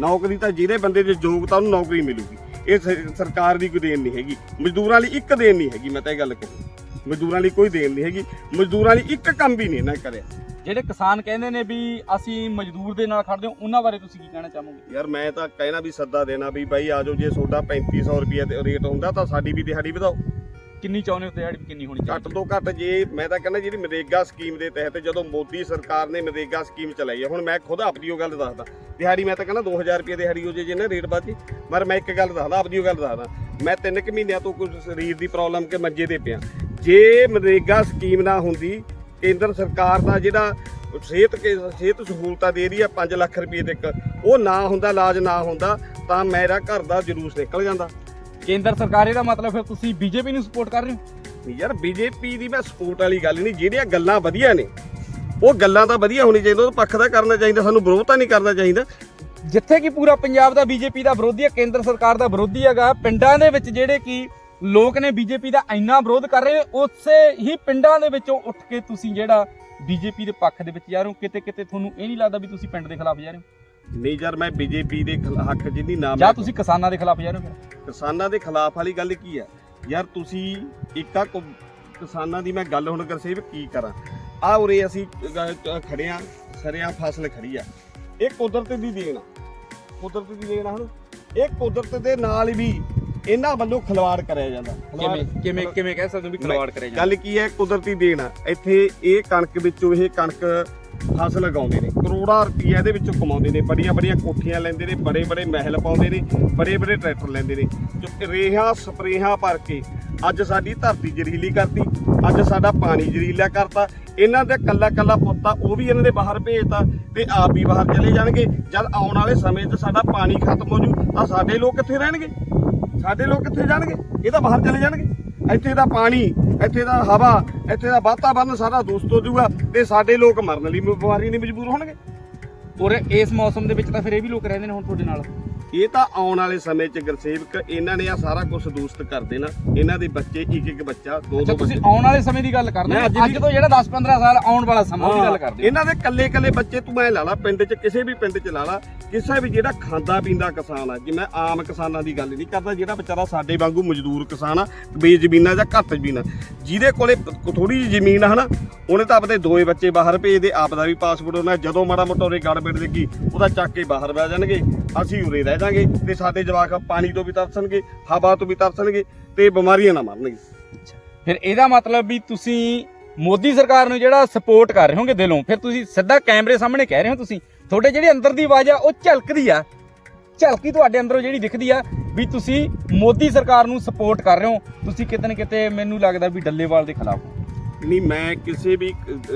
ਨੌਕਰੀ ਤਾਂ ਜਿਹੜੇ ਬੰਦੇ ਦੇ ਯੋਗਤਾ ਉਹਨੂੰ ਨੌਕਰੀ ਮਿਲੂਗੀ। ਇਹ ਸ- ਸਰਕਾਰ ਦੀ ਕੋਈ ਦੇਣ ਨਹੀਂ ਹੈਗੀ। ਮਜ਼ਦੂਰਾਂ ਲਈ ਇੱਕ ਦੇਣ ਨਹੀਂ ਹੈਗੀ ਮੈਂ ਤਾਂ ਇਹ ਗੱਲ ਕਹੂੰ। ਮਜ਼ਦੂਰਾਂ ਲਈ ਕੋਈ ਦੇਣ ਨਹੀਂ ਹੈਗੀ। ਮਜ਼ਦੂਰਾਂ ਲਈ ਇੱਕ ਕੰਮ ਵੀ ਨਹੀਂ ਇਹਨਾਂ ਕਰਿਆ। ਜਿਹੜੇ ਕਿਸਾਨ ਕਹਿੰਦੇ ਨੇ ਵੀ ਅਸੀਂ ਮਜ਼ਦੂਰ ਦੇ ਨਾਲ ਖੜਦੇ ਹਾਂ ਉਹਨਾਂ ਬਾਰੇ ਤੁਸੀਂ ਕੀ ਕਹਿਣਾ ਚਾਹੋਗੇ? ਯਾਰ ਮੈਂ ਤਾਂ ਕਹਿਣਾ ਵੀ ਸੱਦਾ ਦੇਣਾ ਵੀ ਬਾਈ ਆਜੋ ਜੇ ਤੁਹਾਡਾ 3500 ਰੁਪਏ ਤੇ ਰੇਟ ਹੁੰਦਾ ਤਾਂ ਸਾਡੀ ਵੀ ਦਿਹਾੜੀ ਵਧਾਓ। ਕਿੰਨੀ ਚਾਹੁੰਦੇ ਹੋ ਦਿਹਾੜੀ ਕਿੰਨੀ ਹੋਣੀ ਘੱਟ ਤੋਂ ਘੱਟ ਜੇ ਮੈਂ ਤਾਂ ਕਹਿੰਦਾ ਜਿਹੜੀ ਨਰੇਗਾ ਸਕੀਮ ਦੇ ਤਹਿਤ ਜਦੋਂ ਮੋਦੀ ਸਰਕਾਰ ਨੇ ਮਨਰੇਗਾ ਸਕੀਮ ਚਲਾਈ ਹੈ ਹੁਣ ਮੈਂ ਖੁਦ ਆਪਦੀ ਉਹ ਗੱਲ ਦੱਸਦਾ। ਦਿਹਾੜੀ ਮੈਂ ਤਾਂ ਕਹਿੰਦਾ 2000 ਰੁਪਏ ਦਿਹਾੜੀ ਹੋ ਜੇ ਜੇ ਨਾ ਰੇਟ ਵੱਧ ਜੇ ਪਰ ਮੈਂ ਇੱਕ ਗੱਲ ਦੱਸਦਾ, ਆਪਦੀ ਉਹ ਗੱਲ ਦੱਸਦਾ। ਮੈਂ ਤਿੰਨ ਕੁ ਮਹੀਨਿਆਂ ਤੋਂ ਕੁਝ ਸਰੀਰ ਦੀ ਪ੍ਰੋਬਲਮ ਕੇ ਮੰਜੇ ਤੇ ਪਿਆ। ਜੇ ਮਨਰੇਗਾ ਸਕੀਮ ਨਾ ਹੁੰਦੀ, ਕੇਂਦਰ ਸਰਕਾਰ ਦਾ ਜਿਹੜਾ ਸਿਹਤ ਕੇ ਸਿਹਤ ਸਹੂਲਤਾਂ ਦੇ ਰਹੀ ਆ 5 ਲੱਖ ਰੁਪਏ ਤੱਕ, ਉਹ ਨਾ ਹੁੰਦਾ, ਇਲਾਜ ਨਾ ਹੁੰਦਾ, ਤਾਂ ਮੇਰਾ ਘਰ ਦਾ ਜਲੂਸ ਨਿਕਲ ਜਾਂਦਾ। ਕੇਂਦਰ ਸਰਕਾਰ ਇਹਦਾ ਮਤਲਬ ਫਿਰ ਤੁਸੀਂ ਬੀਜੇਪੀ ਨੂੰ ਸਪੋਰਟ ਕਰ ਰਹੇ ਹੋ? ਯਾਰ ਬੀਜੇਪੀ ਦੀ ਮੈਂ ਸਪੋਰਟ ਵਾਲੀ ਗੱਲ ਨਹੀਂ ਜਿਹੜੀਆਂ ਗੱਲਾਂ ਵਧੀਆ ਨੇ ਉਹ ਗੱਲਾਂ ਤਾਂ ਵਧੀਆ ਹੋਣੀ ਚਾਹੀਦੀਆਂ ਉਹ ਪੱਖ ਦਾ ਕਰਨਾ ਚਾਹੀਦਾ ਸਾਨੂੰ ਵਿਰੋਧ ਤਾਂ ਨਹੀਂ ਕਰਨਾ ਚਾਹੀਦਾ। ਜਿੱਥੇ ਕਿ ਪੂਰਾ ਪੰਜਾਬ ਦਾ ਬੀਜੇਪੀ ਦਾ ਵਿਰੋਧੀ ਹੈ ਕੇਂਦਰ ਸਰਕਾਰ ਦਾ ਵਿਰੋਧੀ ਹੈਗਾ ਪਿੰਡਾਂ ਦੇ ਵਿੱਚ ਜਿਹੜੇ ਕਿ ਲੋਕ ਨੇ ਬੀਜੇਪੀ ਦਾ ਇੰਨਾ ਵਿਰੋਧ ਕਰ ਰਹੇ ਉਸੇ ਹੀ ਪਿੰਡਾਂ ਦੇ ਵਿੱਚੋਂ ਉੱਠ ਕੇ ਤੁਸੀਂ ਜਿਹੜਾ ਬੀਜੇਪੀ ਦੇ ਪੱਖ ਦੇ ਵਿੱਚ ਜਾ ਰਹੇ ਹੋ ਕਿਤੇ ਕਿਤੇ ਤੁਹਾਨੂੰ ਇਹ ਨਹੀਂ ਲੱਗਦਾ ਵੀ ਤੁਸੀਂ ਪਿੰਡ ਦੇ ਖਿਲਾਫ ਜਾ ਰਹੇ ਹੋ? ਨਹੀਂ ਯਾਰ ਮੈਂ ਬੀਜੇਪੀ ਦੇ ਖਿਲਾ- ਹੱਕ ਜਿੰਨੀ ਨਾਮ ਜਾਂ ਤੁਸੀਂ ਕਿਸਾਨਾਂ ਦੇ ਖਿਲਾਫ ਜਾ ਰਹੇ ਹੋ ਫਿਰ? ਕਿਸਾਨਾਂ ਦੇ ਖਿਲਾਫ ਵਾਲੀ ਗੱਲ ਕੀ ਆ ਯਾਰ ਤੁਸੀਂ ਇੱਕਾ ਕਿਸਾਨਾਂ ਦੀ ਮੈਂ ਗੱਲ ਹੁਣ ਕਰਸੇਵ ਕੀ ਕਰਾਂ? ਆ ਉਰੇ ਅਸੀਂ ਖੜੇ ਆ ਸਰਿਆਂ ਫਸਲ ਖੜੀ ਆ। ਇਹ ਕੁਦਰਤ ਦੀ ਦੇਣ ਆ। ਕੁਦਰਤ ਦੀ ਦੇਣ ਆ ਹਨ ਇਹ ਕੁਦਰਤ ਦੇ ਨਾਲ ਵੀ ਇਹਨਾਂ ਵੱਲੋਂ ਖਿਲਵਾੜ ਕਰਿਆ ਜਾਂਦਾ। ਕਿਵੇਂ ਕਿਵੇਂ ਕਿਵੇਂ ਕਹਿ ਸਕਦੇ ਹੋ ਵੀ ਖਿਲਵਾੜ ਕਰੇ ਜਾਂਦੇ? ਗੱਲ ਕੀ ਹੈ? ਕੁਦਰਤੀ ਦੇਣ ਆ। ਇੱਥੇ ਇਹ ਕਣਕ ਵਿੱਚੋਂ ਇਹ ਕਣਕ ਫਸਲ ਲਗਾਉਂਦੇ ਨੇ, ਕਰੋੜਾਂ ਰੁਪਈਆ ਇਹਦੇ ਵਿੱਚੋਂ ਕਮਾਉਂਦੇ ਨੇ, ਬੜੀਆਂ ਬੜੀਆਂ ਕੋਠੀਆਂ ਲੈਂਦੇ ਨੇ, ਬੜੇ ਬੜੇ ਮਹਿਲ ਪਾਉਂਦੇ ਨੇ, ਬੜੇ ਬੜੇ ਟਰੈਕਟਰ ਲੈਂਦੇ ਨੇ, ਜੋ ਰੇਹਾਂ, ਸਪਰੇਹਾਂ ਭਰ ਕੇ ਅੱਜ ਸਾਡੀ ਧਰਤੀ ਜ਼ਹਿਰੀਲੀ ਕਰਤੀ, ਅੱਜ ਸਾਡਾ ਪਾਣੀ ਜ਼ਹਿਰੀਲਾ ਕਰਤਾ, ਇਹਨਾਂ ਦਾ ਕੱਲਾ ਕੱਲਾ ਪੁੱਤਾ ਉਹ ਵੀ ਇਹਨਾਂ ਦੇ ਬਾਹਰ ਭੇਜਤਾ ਤੇ ਆਪ ਵੀ ਬਾਹਰ ਚਲੇ ਜਾਣਗੇ, ਜਦ ਆਉਣ ਵਾਲੇ ਸਮੇਂ 'ਚ ਸਾਡਾ ਪਾਣੀ ਖਤਮ ਹੋ ਜੂ, ਤਾਂ ਸਾਡੇ ਲੋਕ ਕਿੱਥੇ ਰਹਿਣਗੇ? ਸਾਡੇ ਲੋਕ ਕਿੱਥੇ ਜਾਣਗੇ? ਇਹ ਤਾਂ ਬਾਹਰ ਚਲੇ ਜਾਣਗੇ। ਇੱਥੇ ਦਾ ਪਾਣੀ, ਇੱਥੇ ਦਾ ਹਵਾ, ਇੱਥੇ ਦਾ ਵਾਤਾਵਰਨ ਸਾਰਾ ਦੋਸਤ ਹੋ ਜਾਊਗਾ ਤੇ ਸਾਡੇ ਲੋਕ ਮਰਨ ਲਈ ਬਿਮਾਰੀ ਨਹੀਂ ਮਜਬੂਰ ਹੋਣਗੇ। ਔਰ ਇਸ ਮੌਸਮ ਦੇ ਵਿੱਚ ਤਾਂ ਫਿਰ ਇਹ ਵੀ ਲੋਕ ਰਹਿੰਦੇ ਨੇ ਹੁਣ ਤੁਹਾਡੇ ਨਾਲ। ਇਹ ਤਾਂ ਆਉਣ ਵਾਲੇ ਸਮੇਂ 'ਚ ਗੁਰਸੇਵਕ ਇਹਨਾਂ ਨੇ ਆ ਸਾਰਾ ਕੁਝ ਦੋਸਤ ਕਰ ਦੇਣਾ। ਇਹਨਾਂ ਦੇ ਬੱਚੇ ਇੱਕ ਇੱਕ ਬੱਚਾ ਦੋ ਅੱਛਾ ਦੋ ਤੁਸੀਂ ਬੱਚੇ। ਆਉਣ ਵਾਲੇ ਸਮੇਂ ਦੀ ਗੱਲ ਕਰਦੇ ਮੈਂ ਹੋ। ਅੱਜ ਤੋਂ ਜਿਹੜਾ 10 15 ਸਾਲ ਆਉਣ ਵਾਲਾ ਸਮਾਂ ਉਹਦੀ ਗੱਲ ਕਰਦੇ ਹੋ। ਇਹਨਾਂ ਦੇ ਕੱਲੇ ਕੱਲੇ ਬੱਚੇ ਤੂੰ ਐ ਲਾ ਲਾ ਪਿੰਡ 'ਚ ਕਿਸੇ ਵੀ ਪਿੰਡ 'ਚ ਲਾ ਲਾ ਕਿਸੇ ਵੀ ਜਿਹੜਾ ਖਾਂਦਾ ਪੀਂਦਾ ਕਿਸਾਨ ਆ ਜਿਵੇਂ ਆਮ ਕਿਸਾਨਾਂ ਦੀ ਗੱਲ ਨਹੀਂ ਕਰਦਾ ਜਿਹੜਾ ਵਿਚਾਰਾ ਸਾਡੇ ਵਾਂਗੂ ਮਜ਼ਦੂਰ ਕਿਸਾਨ ਆ ਬੇਜ਼ਮੀਨਾਂ ਜਾਂ ਘੱਟ ਜ਼ਮੀਨਾਂ ਜਿਹਦੇ ਕੋਲੇ ਥੋੜੀ ਜਿਹੀ ਜ਼ਮੀਨ ਆ ਹਨਾ ਉਹਨੇ ਤਾਂ ਆਪਦੇ ਦੋਏ ਬੱਚੇ ਬਾਹਰ ਭੇਜਦੇ ਆਪ ਦਾ ਵੀ ਪਾਸਪੋਰਟ ਉਹਨਾਂ ਜਦੋਂ ਮਾੜਾ ਮੋਟਾ ਉਰੇ ਗੜਬੜ ਲੱਗੀ ਉਹਦਾ ਚੱਕ ਕੇ ਬਾਹਰ ਬਹਿ ਜਾਣਗੇ ਅਸੀਂ ਉਰੇ ਰਹਿ ਜਾਾਂਗੇ ਤੇ ਸਾਡੇ ਜਵਾਕ ਪਾਣੀ ਤੋਂ ਵੀ ਤਰਸਣਗੇ, ਹਵਾ ਤੋਂ ਵੀ ਤਰਸਣਗੇ ਤੇ ਬਿਮਾਰੀਆਂ ਨਾ ਮਰਨਗੇ ਫਿਰ ਇਹਦਾ ਮਤਲਬ ਵੀ ਤੁਸੀਂ ਮੋਦੀ ਸਰਕਾਰ ਨੂੰ ਜਿਹੜਾ ਸਪੋਰਟ ਕਰ ਰਹੇ ਹੋਗੇ ਦਿਲੋਂ, ਫਿਰ ਤੁਸੀਂ ਸਿੱਧਾ ਕੈਮਰੇ ਸਾਹਮਣੇ ਕਹਿ ਰਹੇ ਹੋ ਤੁਸੀਂ, ਤੁਹਾਡੇ ਜਿਹੜੀ ਅੰਦਰ ਦੀ ਆਵਾਜ਼ ਆ, ਉਹ ਝਲਕਦੀ ਆ। ਝਲਕੀ ਤੁਹਾਡੇ ਅੰਦਰੋਂ ਜਿਹੜੀ ਦਿਖਦੀ ਆ ਵੀ ਤੁਸੀਂ ਮੋਦੀ ਸਰਕਾਰ ਨੂੰ ਸਪੋਰਟ ਕਰ ਰਹੇ ਹੋ। ਤੁਸੀਂ ਕਿਤੇ ਨਾ ਕਿਤੇ ਮੈਨੂੰ ਲੱਗਦਾ ਵੀ ਡੱਲੇਵਾਲ ਦੇ ਖਿਲਾਫ ਹੋ। ਨਹੀਂ, ਮੈਂ ਕਿਸੇ ਵੀ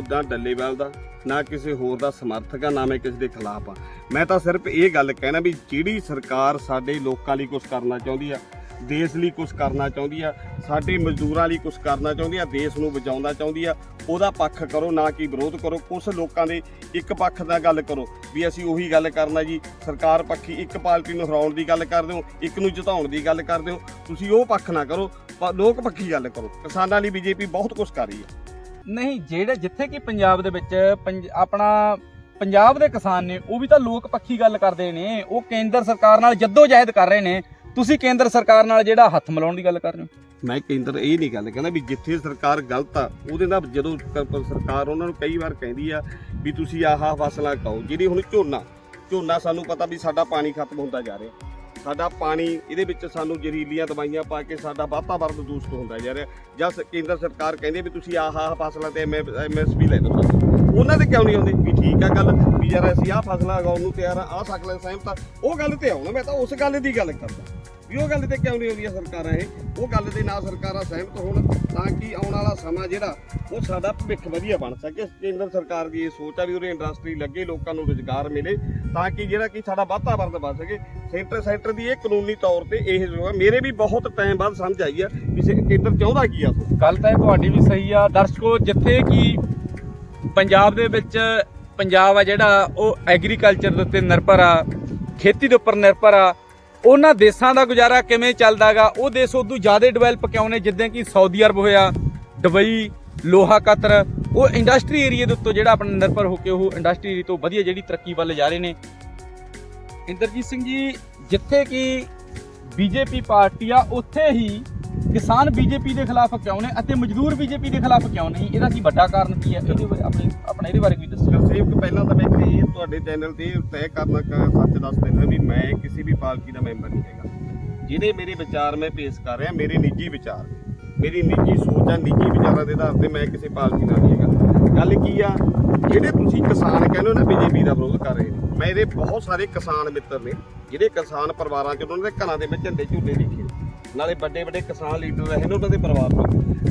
ਦਾ ਡੱਲੇਵਾਲ ਦਾ, ਨਾ ਕਿਸੇ ਹੋਰ ਦਾ ਸਮਰਥਕ ਆ, ਨਾ ਮੈਂ ਕਿਸੇ ਦੇ ਖਿਲਾਫ ਆ। ਮੈਂ ਤਾਂ ਸਿਰਫ ਇਹ ਗੱਲ ਕਹਿਣਾ ਵੀ ਜਿਹੜੀ ਸਰਕਾਰ ਸਾਡੇ ਲੋਕਾਂ ਲਈ ਕੁਝ ਕਰਨਾ ਚਾਹੁੰਦੀ ਆ ਦੇਸ਼ ਲਈ ਕੁਝ ਕਰਨਾ ਚਾਹੁੰਦੀ ਆ, ਸਾਡੇ ਮਜ਼ਦੂਰਾਂ ਲਈ ਕੁਝ ਕਰਨਾ ਚਾਹੁੰਦੀ ਆ, ਦੇਸ਼ ਨੂੰ ਬਚਾਉਣਾ ਚਾਹੁੰਦੀ ਆ, ਉਹਦਾ ਪੱਖ ਕਰੋ, ਨਾ ਕਿ ਵਿਰੋਧ ਕਰੋ ਕੁਝ ਲੋਕਾਂ ਦੇ ਇੱਕ ਪੱਖ ਦਾ ਗੱਲ ਕਰੋ, ਵੀ ਅਸੀਂ ਉਹੀ ਗੱਲ ਕਰਨਾ ਜੀ, ਸਰਕਾਰ ਪੱਖੀ ਇੱਕ ਪਾਰਟੀ ਨੂੰ ਹਰਾਉਣ ਦੀ ਗੱਲ ਕਰਦੇ ਹੋ, ਇੱਕ ਨੂੰ ਜਿਤਾਉਣ ਦੀ ਗੱਲ ਕਰਦੇ ਹੋ, ਤੁਸੀਂ ਉਹ ਪੱਖ ਨਾ ਕਰੋ ਲੋਕ ਪੱਖੀ ਗੱਲ ਕਰੋ, ਕਿਸਾਨਾਂ ਲਈ ਬੀਜੇਪੀ ਬਹੁਤ ਕੁਝ ਕਰ ਰਹੀ ਹੈ ਨਹੀਂ, ਜਿਹੜੇ ਜਿੱਥੇ ਕਿ ਪੰਜਾਬ ਦੇ ਵਿੱਚ ਪੰਜ- ਆਪਣਾ ਪੰਜਾਬ ਦੇ ਕਿਸਾਨ ਨੇ, ਉਹ ਵੀ ਤਾਂ ਲੋਕ ਪੱਖੀ ਗੱਲ ਕਰਦੇ ਨੇ, ਉਹ ਕੇਂਦਰ ਸਰਕਾਰ ਨਾਲ ਜੱਦੋ ਜਹਿਦ ਕਰ ਰਹੇ ਨੇ ਤੁਸੀਂ ਕੇਂਦਰ ਸਰਕਾਰ ਨਾਲ ਜਿਹੜਾ ਹੱਥ ਮਿਲਾਉਣ ਦੀ ਗੱਲ ਕਰ ਰਹੇ ਹੋ? ਮੈਂ ਕੇਂਦਰ ਇਹ ਨਹੀਂ ਗੱਲ ਕਹਿੰਦਾ ਵੀ ਜਿੱਥੇ ਸਰਕਾਰ ਗਲਤ ਆ, ਉਹਦੇ ਨਾਲ ਜਦੋਂ ਸਰਕਾਰ ਉਹਨਾਂ ਨੂੰ ਕਈ ਵਾਰ ਕਹਿੰਦੀ ਆ ਵੀ ਤੁਸੀਂ ਆਹ ਫਸਲਾਂ ਖਾਓ, ਜਿਹੜੀ ਹੁਣ ਝੋਨਾ ਝੋਨਾ ਸਾਨੂੰ ਪਤਾ ਵੀ ਸਾਡਾ ਪਾਣੀ ਖਤਮ ਹੁੰਦਾ ਜਾ ਰਿਹਾ। ਸਾਡਾ ਪਾਣੀ, ਇਹਦੇ ਵਿੱਚ ਸਾਨੂੰ ਜ਼ਹਿਰੀਲੀਆਂ ਦਵਾਈਆਂ ਪਾ ਕੇ ਸਾਡਾ ਵਾਤਾਵਰਨ ਦੂਸ਼ਿਤ ਹੁੰਦਾ ਜਾ ਰਿਹਾ ਜਾਂ ਸ- ਕੇਂਦਰ ਸਰਕਾਰ ਕਹਿੰਦੀ ਵੀ ਤੁਸੀਂ ਆਹ ਆਹ ਫਸਲਾਂ ਤੇ ਐਮਐਸਪੀ ਲੈ ਲਓ ਉਹਨਾਂ ਤੇ ਕਿਉਂ ਨਹੀਂ ਆਉਂਦੇ? ਵੀ ਠੀਕ ਆ ਗੱਲ, ਵੀ ਯਾਰ ਅਸੀਂ ਆਹ ਫਸਲਾਂ ਉਗਾਉਣ ਨੂੰ ਤਿਆਰ ਆ, ਆਹ ਸਕਲਾਂ ਸਹਿਮਤ ਉਹ ਗੱਲ ਤੇ ਆਉਣਾ, ਮੈਂ ਤਾਂ ਉਸ ਗੱਲ ਦੀ ਗੱਲ ਕਰਦਾ। ਵੀ ਉਹ ਗੱਲ ਤੇ ਕਿਉਂ ਨਹੀਂ ਆਉਂਦੀਆਂ ਸਰਕਾਰਾਂ ਇਹ? ਉਹ ਗੱਲ ਦੇ ਨਾਲ ਸਰਕਾਰਾਂ ਸਹਿਮਤ ਹੋਣ ਤਾਂ ਕਿ ਆਉਣ ਵਾਲਾ ਸਮਾਂ ਜਿਹੜਾ, ਉਹ ਸਾਡਾ ਭਵਿੱਖ ਵਧੀਆ ਬਣ ਸਕੇ। ਕੇਂਦਰ ਸਰਕਾਰ ਦੀ ਇਹ ਸੋਚ ਆ ਵੀ ਉਹਦੇ ਇੰਡਸਟਰੀ ਲੱਗੇ, ਲੋਕਾਂ ਨੂੰ ਰੁਜ਼ਗਾਰ ਮਿਲੇ, ਤਾਂ ਕਿ ਜਿਹੜਾ ਕਿ ਸਾਡਾ ਵਾਤਾਵਰਨ ਬਣ ਸਕੇ। ਸੈਂਟਰ ਸੈਂਟਰ ਦੀ ਇਹ ਕਾਨੂੰਨੀ ਤੌਰ ਤੇ ਇਹ ਮੇਰੇ ਵੀ ਬਹੁਤ ਟਾਈਮ ਬਾਅਦ ਸਮਝ ਆਈ ਆ ਵੀ ਸੇ- ਕੇਂਦਰ ਚਾਹੁੰਦਾ ਕੀ ਆ ਗੱਲ ਤਾਂ ਇਹ ਤੁਹਾਡੀ ਵੀ ਸਹੀ ਆ। ਦਰਸ਼ਕੋ, ਜਿੱਥੇ ਕਿ ਪੰਜਾਬ ਦੇ ਵਿੱਚ ਪੰਜਾਬ ਆ ਜਿਹੜਾ, ਉਹ ਐਗਰੀਕਲਚਰ ਦੇ ਉੱਤੇ ਨਿਰਭਰ ਆ, ਖੇਤੀ ਦੇ ਉੱਪਰ ਨਿਰਭਰ ਆ। ਉਹਨਾਂ ਦੇਸ਼ਾਂ ਦਾ ਗੁਜ਼ਾਰਾ ਕਿਵੇਂ ਚੱਲਦਾਗਾ? ਉਹ ਦੇਸ਼ ਉਦੋਂ ਜ਼ਿਆਦਾ ਡਿਵੈਲਪ ਕਿਉਂ ਨੇ? ਜਿੱਦਾਂ ਕਿ ਸਾਊਦੀ ਅਰਬ ਹੋਇਆ, ਦੁਬਈ, ਲੋਹਾ ਕਤਰ, ਉਹ ਇੰਡਸਟਰੀ ਏਰੀਆ ਦੇ ਉੱਤੇ ਜਿਹੜਾ ਆਪਣਾ ਨਿਰਭਰ ਹੋ ਕੇ ਉਹ ਇੰਡਸਟਰੀ ਏਰੀਆ ਤੋਂ ਵਧੀਆ ਜਿਹੜੀ ਤਰੱਕੀ ਵੱਲ ਜਾ ਰਹੇ ਨੇ। ਇੰਦਰਜੀਤ ਸਿੰਘ ਜੀ, ਜਿੱਥੇ ਕਿ ਬੀਜੇਪੀ ਪਾਰਟੀ ਆ, ਉੱਥੇ ਹੀ ਕਿਸਾਨ ਬੀਜੇਪੀ ਦੇ ਖਿਲਾਫ ਕਿਉਂ ਨੇ ਅਤੇ ਮਜ਼ਦੂਰ ਬੀਜੇਪੀ ਦੇ ਖਿਲਾਫ ਕਿਉਂ ਨਹੀਂ? ਇਹਦਾ ਕੀ ਵੱਡਾ ਕਾਰਨ ਕੀ ਹੈ? ਇਹਦੇ ਬਾਰੇ ਆਪਣੇ ਆਪਣਾ ਇਹਦੇ ਬਾਰੇ ਵੀ ਦੱਸੋ। ਗੁਰਸੇਵਕ ਪਹਿਲਾਂ ਤਾਂ ਮੈਂ ਇਹ ਤੁਹਾਡੇ ਚੈਨਲ ਤੇ ਤੈਅ ਕਰਨਾ ਸੱਚ ਦੱਸ ਦਿੰਦਾ ਵੀ ਮੈਂ ਕਿਸੇ ਵੀ ਪਾਰਟੀ ਦਾ ਮੈਂਬਰ ਨਹੀਂ ਹੈਗਾ। ਜਿਹੜੇ ਮੇਰੇ ਵਿਚਾਰ ਮੈਂ ਪੇਸ਼ ਕਰ ਰਿਹਾ, ਮੇਰੇ ਨਿੱਜੀ ਵਿਚਾਰ। ਮੇਰੀ ਨਿੱਜੀ ਸੋਚ ਆ, ਨਿੱਜੀ ਵਿਚਾਰਾਂ ਦੇ ਆਧਾਰ ਤੇ ਮੈਂ ਕਿਸੇ ਪਾਰਟੀ ਨਾਲ ਨਹੀਂ ਹੈਗਾ। ਗੱਲ ਕੀ ਆ, ਜਿਹੜੇ ਤੁਸੀਂ ਕਿਸਾਨ ਕਹਿੰਦੇ ਹੋ ਨਾ ਬੀਜੇਪੀ ਦਾ ਵਿਰੋਧ ਕਰ ਰਹੇ ਨੇ ਮੇਰੇ ਬਹੁਤ ਸਾਰੇ ਕਿਸਾਨ ਮਿੱਤਰ ਨੇ, ਜਿਹੜੇ ਕਿਸਾਨ ਪਰਿਵਾਰਾਂ ਚ, ਉਹਨਾਂ ਦੇ ਘਰਾਂ ਦੇ ਵਿੱਚ ਝੰਡੇ ਝੂਲੇ ਲਿਖੇ ਨਾਲੇ ਵੱਡੇ ਵੱਡੇ ਕਿਸਾਨ ਲੀਡਰ ਰਹੇ ਨੇ ਉਹਨਾਂ ਦੇ ਪਰਿਵਾਰ ਤੋਂ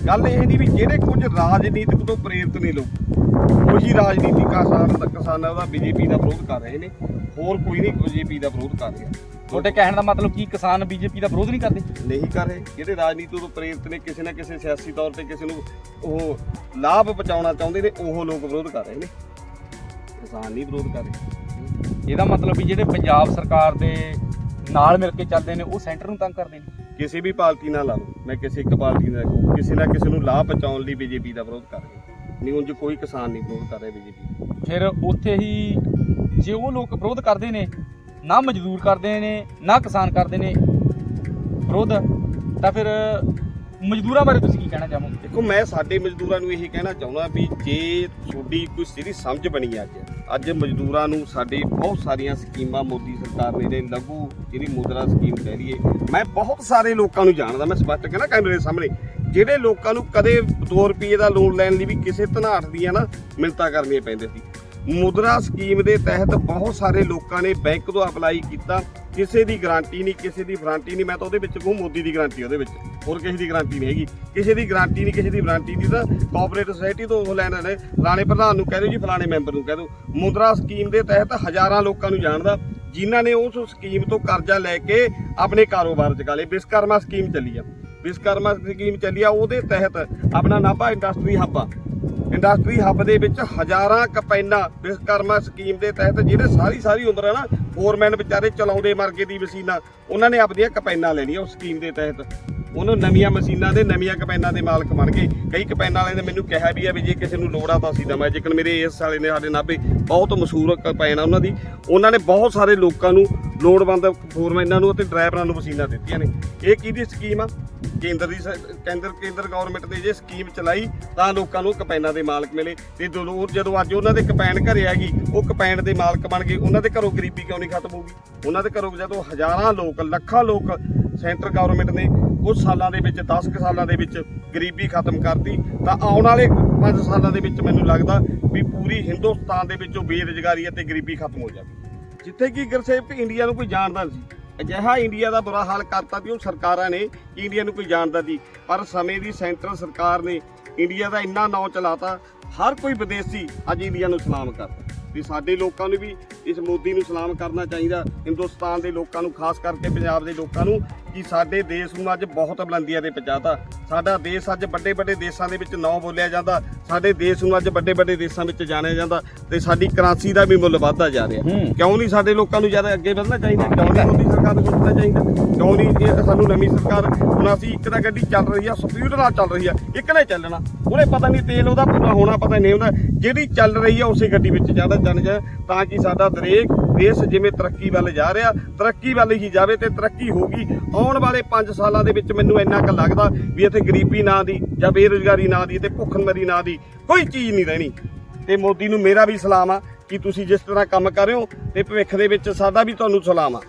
ਗੱਲ ਇਹ ਨਹੀਂ ਵੀ ਜਿਹੜੇ ਕੁਝ ਰਾਜਨੀਤਿਕ ਤੋਂ ਪ੍ਰੇਰਿਤ ਨੇ ਲੋਕ ਉਹੀ ਰਾਜਨੀਤਿਕ ਕਿਸਾਨ ਦਾ ਕਿਸਾਨਾਂ ਦਾ ਬੀਜੇਪੀ ਦਾ ਵਿਰੋਧ ਕਰ ਰਹੇ ਨੇ ਹੋਰ ਕੋਈ ਨਹੀਂ ਬੀਜੇਪੀ ਦਾ ਵਿਰੋਧ ਕਰ ਰਿਹਾ। ਤੁਹਾਡੇ ਕਹਿਣ ਦਾ ਮਤਲਬ ਕੀ ਕਿਸਾਨ ਬੀਜੇਪੀ ਦਾ ਵਿਰੋਧ ਨਹੀਂ ਕਰਦੇ? ਨਹੀਂ ਕਰ ਰਹੇ। ਜਿਹੜੇ ਰਾਜਨੀਤੀ ਤੋਂ ਪ੍ਰੇਰਿਤ ਨੇ ਕਿਸੇ ਨਾ ਕਿਸੇ ਸਿਆਸੀ ਤੌਰ ਤੇ ਕਿਸੇ ਨੂੰ ਉਹ ਲਾਭ ਪਹੁੰਚਾਉਣਾ ਚਾਹੁੰਦੇ ਨੇ ਉਹ ਲੋਕ ਵਿਰੋਧ ਕਰ ਰਹੇ ਨੇ। ਕਿਸਾਨ ਨਹੀਂ ਵਿਰੋਧ ਕਰ ਰਹੇ। ਇਹਦਾ ਮਤਲਬ ਵੀ ਜਿਹੜੇ ਪੰਜਾਬ ਸਰਕਾਰ ਦੇ ਨਾਲ ਮਿਲ ਕੇ ਚੱਲਦੇ ਨੇ ਉਹ ਸੈਂਟਰ ਨੂੰ ਤੰਗ ਕਰਦੇ ਨੇ? ਕਿਸੇ ਵੀ ਪਾਰਟੀ ਨਾਲ ਲਾ ਲਓ ਮੈਂ ਕਿਸੇ ਇੱਕ ਪਾਰਟੀ ਨਾਲ ਕਹੂੰ ਕਿਸੇ ਨਾ ਕਿਸੇ ਨੂੰ ਲਾਭ ਪਹੁੰਚਾਉਣ ਲਈ ਬੀਜੇਪੀ ਦਾ ਵਿਰੋਧ ਕਰ ਰਹੇ। ਨਹੀਂ, ਉਂਝ ਕੋਈ ਕਿਸਾਨ ਨਹੀਂ ਵਿਰੋਧ ਕਰ ਰਿਹਾ ਬੀਜੇਪੀ ਫਿਰ ਉੱਥੇ ਹੀ ਜੇ ਉਹ ਲੋਕ ਵਿਰੋਧ ਕਰਦੇ ਨੇ, ਨਾ ਮਜ਼ਦੂਰ ਕਰਦੇ ਨੇ, ਨਾ ਕਿਸਾਨ ਕਰਦੇ ਨੇ ਵਿਰੋਧ, ਤਾਂ ਫਿਰ ਮਜ਼ਦੂਰਾਂ ਬਾਰੇ ਤੁਸੀਂ ਕੀ ਕਹਿਣਾ ਚਾਹੋਗੇ? ਦੇਖੋ, ਮੈਂ ਸਾਡੇ ਮਜ਼ਦੂਰਾਂ ਨੂੰ ਇਹੀ ਕਹਿਣਾ ਚਾਹੁੰਦਾ ਵੀ ਜੇ ਤੁਹਾਡੀ ਕੋਈ ਸਿੱਧੀ ਸਮਝ ਬਣੀ ਅੱਜ ਅੱਜ ਮਜ਼ਦੂਰਾਂ ਨੂੰ ਸਾਡੇ ਬਹੁਤ ਸਾਰੀਆਂ ਸਕੀਮਾਂ ਮੋਦੀ ਸਰਕਾਰ ਨੇ ਜਿਹੜੇ ਲਘੂ, ਜਿਹੜੀ ਮੁਦਰਾ ਸਕੀਮ ਕਹਿ ਲਈਏ, ਮੈਂ ਬਹੁਤ ਸਾਰੇ ਲੋਕਾਂ ਨੂੰ ਜਾਣਦਾ, ਮੈਂ ਸਪਸ਼ਟ ਕਹਿਣਾ ਕੈਮਰੇ ਦੇ ਸਾਹਮਣੇ, ਜਿਹੜੇ ਲੋਕਾਂ ਨੂੰ ਕਦੇ 2 ਰੁਪਏ ਦਾ ਲੋਨ ਲੈਣ ਲਈ ਵੀ ਕਿਸੇ ਧਨਾਟ ਦੀਆਂ ਨਾ ਮਿੰਤਾ ਕਰਨੀਆਂ ਪੈਂਦੀਆਂ ਸੀ। ਮੁਦਰਾ ਸਕੀਮ ਦੇ ਤਹਿਤ ਬਹੁਤ ਸਾਰੇ ਲੋਕਾਂ ਨੇ ਬੈਂਕ ਤੋਂ ਅਪਲਾਈ ਕੀਤਾ ਕਿਸੇ ਦੀ ਗਾਰੰਟੀ ਨਹੀਂ, ਕਿਸੇ ਦੀ ਵਾਰੰਟੀ ਨਹੀਂ, ਮੈਂ ਤਾਂ ਉਹਦੇ ਵਿੱਚ ਕਹੂੰ ਮੋਦੀ ਦੀ ਗਾਰੰਟੀ ਉਹਦੇ ਵਿੱਚ। ਹੋਰ ਕਿਸੇ ਦੀ ਗਾਰੰਟੀ ਨਹੀਂ ਹੈਗੀ। ਕਿਸੇ ਦੀ ਗਾਰੰਟੀ ਨਹੀਂ, ਕਿਸੇ ਦੀ ਵਾਰੰਟੀ ਨਹੀਂ ਤਾਂ ਕੋਆਪਰੇਟਿਵ ਸੁਸਾਇਟੀ ਤੋਂ ਉਹ ਲੈਣਾ ਨੇ। ਫਲਾਣੇ ਪ੍ਰਧਾਨ ਨੂੰ ਕਹਿ ਦਿਓ ਜੀ, ਫਲਾਣੇ ਮੈਂਬਰ ਨੂੰ ਕਹਿ ਦਿਓ। ਮੁਦਰਾ ਸਕੀਮ ਦੇ ਤਹਿਤ ਹਜ਼ਾਰਾਂ ਲੋਕਾਂ ਨੂੰ ਜਾਣਦਾ, ਜਿਨ੍ਹਾਂ ਨੇ ਉਸ ਸਕੀਮ ਤੋਂ ਕਰਜ਼ਾ ਲੈ ਕੇ ਆਪਣੇ ਕਾਰੋਬਾਰ ਚਕਾ ਲਏ। ਵਿਸ਼ਕਰਮਾ ਸਕੀਮ ਚੱਲੀ ਆ। ਵਿਸ਼ਕਰਮਾ ਸਕੀਮ ਚੱਲੀ ਆ, ਉਹਦੇ ਤਹਿਤ ਆਪਣਾ ਨਾਭਾ ਇੰਡਸਟਰੀ ਹੱਬ ਆ। ਇੰਡਸਟਰੀ ਹੱਬ ਦੇ ਵਿੱਚ ਹਜ਼ਾਰਾਂ ਕਪੈਨਾ ਵਿਸ਼ਕਰਮਾ ਸਕੀਮ ਦੇ ਤਹਿਤ ਜਿਹੜੇ ਸਾਰੀ ਸਾਰੀ ਉਮਰ ਹੈ ਨਾ ਫੋਰਮੈਨ ਵਿਚਾਰੇ ਚਲਾਉਂਦੇ ਮਰਗੇ ਦੀ ਮਸ਼ੀਨਾਂ, ਉਹਨਾਂ ਨੇ ਆਪਣੀਆਂ ਕਪੈਨਾਂ ਲੈਣੀਆਂ ਉਸ ਸਕੀਮ ਦੇ ਤਹਿਤ। ਉਹਨੂੰ ਨਵੀਆਂ ਮਸ਼ੀਨਾਂ ਦੇ, ਨਵੀਆਂ ਕਪੈਨਾਂ ਦੇ ਮਾਲਕ ਬਣ ਗਏ। ਕਈ ਕਪੈਨਾਂ ਵਾਲਿਆਂ ਨੇ ਮੈਨੂੰ ਕਿਹਾ ਵੀ ਆ ਵੀ ਜੇ ਕਿਸੇ ਨੂੰ ਲੋੜ ਆ ਤਾਂ ਅਸੀਂ ਦਵਾਂ ਜਿਕਨ ਮੇਰੇ ਇਸ ਵਾਲੇ ਨੇ ਸਾਡੇ ਨਾਭੇ ਬਹੁਤ ਮਸ਼ਹੂਰ ਕਪੈਨ ਆ ਉਹਨਾਂ ਦੀ, ਉਹਨਾਂ ਨੇ ਬਹੁਤ ਸਾਰੇ ਲੋਕਾਂ ਨੂੰ ਲੋੜਵੰਦ ਫੋਰਮੈਨਾਂ ਨੂੰ ਅਤੇ ਡਰਾਈਵਰਾਂ ਨੂੰ ਮਸ਼ੀਨਾਂ ਦਿੱਤੀਆਂ ਨੇ। ਇਹ ਕਿਹਦੀ ਸਕੀਮ ਆ? ਕੇਂਦਰ ਦੀ ਸ- ਕੇਂਦਰ ਕੇਂਦਰ ਗਵਰਨਮੈਂਟ ਨੇ ਜੇ ਸਕੀਮ ਚਲਾਈ, ਤਾਂ ਲੋਕਾਂ ਨੂੰ ਕਪੈਨਾਂ ਦੇ ਮਾਲਕ ਮਿਲੇ। ਤੇ ਜਦੋਂ ਜਦੋਂ ਅੱਜ ਉਹਨਾਂ ਦੇ ਕਪੈਨ ਘਰੇ ਆ ਗਈ, ਉਹ ਕਪੈਨ ਦੇ ਮਾਲਕ ਬਣ ਗਏ। ਉਹਨਾਂ ਦੇ ਘਰੋਂ ਗਰੀਬੀ ਕਿਉਂ ਨਹੀਂ ਖਤਮ ਹੋਊਗੀ ਉਹਨਾਂ ਦੇ ਘਰੋਂ ਜਦੋਂ ਹਜ਼ਾਰਾਂ ਲੋਕ, ਲੱਖਾਂ ਲੋਕ ਸੈਂਟਰ ਗਵਰਨਮੈਂਟ ਨੇ ਕੁਝ ਸਾਲਾਂ ਦੇ ਵਿੱਚ 10 ਕੁ ਸਾਲਾਂ ਦੇ ਵਿੱਚ ਗਰੀਬੀ ਖਤਮ ਕਰਤੀ, ਤਾਂ ਆਉਣ ਵਾਲੇ 5 ਸਾਲਾਂ ਦੇ ਵਿੱਚ ਮੈਨੂੰ ਲੱਗਦਾ ਵੀ ਪੂਰੀ ਹਿੰਦੁਸਤਾਨ ਦੇ ਵਿੱਚੋਂ ਬੇਰੁਜ਼ਗਾਰੀ ਅਤੇ ਗਰੀਬੀ ਖਤਮ ਹੋ ਜਾਵੇ ਜਿੱਥੇ ਕਿ ਗੁਰਸੇਵਕ ਇੰਡੀਆ ਨੂੰ ਕੋਈ ਜਾਣਦਾ ਨਹੀਂ ਸੀ, ਅਜਿਹਾ ਇੰਡੀਆ ਦਾ ਬੁਰਾ ਹਾਲ ਕਰਤਾ ਵੀ ਉਹ ਸਰਕਾਰਾਂ ਨੇ ਇੰਡੀਆ ਨੂੰ ਕੋਈ ਜਾਣਦਾ ਸੀ। ਪਰ ਸਮੇਂ ਦੀ ਸੈਂਟਰ ਸਰਕਾਰ ਨੇ ਇੰਡੀਆ ਦਾ ਇੰਨਾ ਨਾਂ ਚਲਾਤਾ, ਹਰ ਕੋਈ ਵਿਦੇਸ਼ੀ ਅੱਜ ਇੰਡੀਆ ਨੂੰ ਸਲਾਮ ਕਰਦਾ। ਵੀ ਸਾਡੇ ਲੋਕਾਂ ਨੂੰ ਵੀ ਇਸ ਮੋਦੀ ਨੂੰ ਸਲਾਮ ਕਰਨਾ ਚਾਹੀਦਾ, ਹਿੰਦੁਸਤਾਨ ਦੇ ਲੋਕਾਂ ਨੂੰ, ਖਾਸ ਕਰਕੇ ਪੰਜਾਬ ਦੇ ਲੋਕਾਂ ਨੂੰ। ਕਿ ਸਾਡੇ ਦੇਸ਼ ਨੂੰ ਅੱਜ ਬਹੁਤ ਬੁਲੰਦੀਆਂ ਤੇ ਪਹੁੰਚਾਤਾ ਸਾਡਾ ਦੇਸ਼ ਅੱਜ ਵੱਡੇ ਵੱਡੇ ਦੇਸ਼ਾਂ ਦੇ ਵਿੱਚ ਨਾਂ ਬੋਲਿਆ ਜਾਂਦਾ। ਸਾਡੇ ਦੇਸ਼ ਨੂੰ ਅੱਜ ਵੱਡੇ ਵੱਡੇ ਦੇਸ਼ਾਂ ਵਿੱਚ ਜਾਣਿਆ ਜਾਂਦਾ ਤੇ ਸਾਡੀ ਕਰਾਂਸੀ ਦਾ ਵੀ ਮੁੱਲ ਵੱਧਦਾ ਜਾ ਰਿਹਾ। ਕਿਉਂ ਨਹੀਂ ਸਾਡੇ ਲੋਕਾਂ ਨੂੰ ਜ਼ਿਆਦਾ ਅੱਗੇ ਵਧਣਾ ਚਾਹੀਦਾ? ਕਿਉਂ ਨਹੀਂ ਮੋਦੀ ਸਰਕਾਰ ਨੂੰ ਸੋਚਣਾ ਚਾਹੀਦਾ? ਕਿਉਂ ਨਹੀਂ ਇਹ ਸਾਨੂੰ ਨਵੀਂ ਸਰਕਾਰ ਹੁਣ ਅਸੀਂ ਇੱਕ ਤਾਂ ਗੱਡੀ ਚੱਲ ਰਹੀ ਆ ਸਪੀਡ ਨਾਲ ਚੱਲ ਰਹੀ ਆ ਇੱਕ ਨੇ ਚੱਲਣਾ। ਉਹਨੇ ਪਤਾ ਨਹੀਂ ਤੇਲ ਉਹਦਾ ਪੂਰਾ ਹੋਣਾ ਪਤਾ ਨਹੀਂ ਹੁੰਦਾ। ਜਿਹੜੀ ਚੱਲ ਰਹੀ ਆ ਉਸੇ ਗੱਡੀ ਵਿੱਚ ਜ਼ਿਆਦਾ ਜਾਣ ਜਾ ਤਾਂ ਕਿ ਸਾਡਾ ਦਰੇਕ ਦੇਸ਼ ਜਿਵੇਂ ਤਰੱਕੀ ਵੱਲ ਜਾ ਰਿਹਾ, ਤਰੱਕੀ ਵੱਲ ਹੀ ਜਾਵੇ ਤੇ ਤਰੱਕੀ ਹੋਗੀ ਆਉਣ ਵਾਲੇ 5 ਸਾਲਾਂ ਦੇ ਵਿੱਚ ਮੈਨੂੰ ਇੰਨਾ ਕੁ ਲੱਗਦਾ ਵੀ ਇੱਥੇ ਗਰੀਬੀ ਨਾ ਦੀ ਜਾਂ ਬੇਰੁਜ਼ਗਾਰੀ ਨਾ ਦੀ ਤੇ ਭੁੱਖਮਰੀ ਨਾ ਦੀ ਕੋਈ ਚੀਜ਼ ਨਹੀਂ ਰਹਿਣੀ। ਤੇ ਮੋਦੀ ਨੂੰ ਮੇਰਾ ਵੀ ਸਲਾਮ ਆ ਕਿ ਤੁਸੀਂ ਜਿਸ ਤਰ੍ਹਾਂ ਕੰਮ ਕਰ ਰਹੇ ਹੋ ਤੇ ਭਵਿੱਖ ਦੇ ਵਿੱਚ ਸਾਡਾ ਵੀ ਤੁਹਾਨੂੰ ਸਲਾਮ ਆ।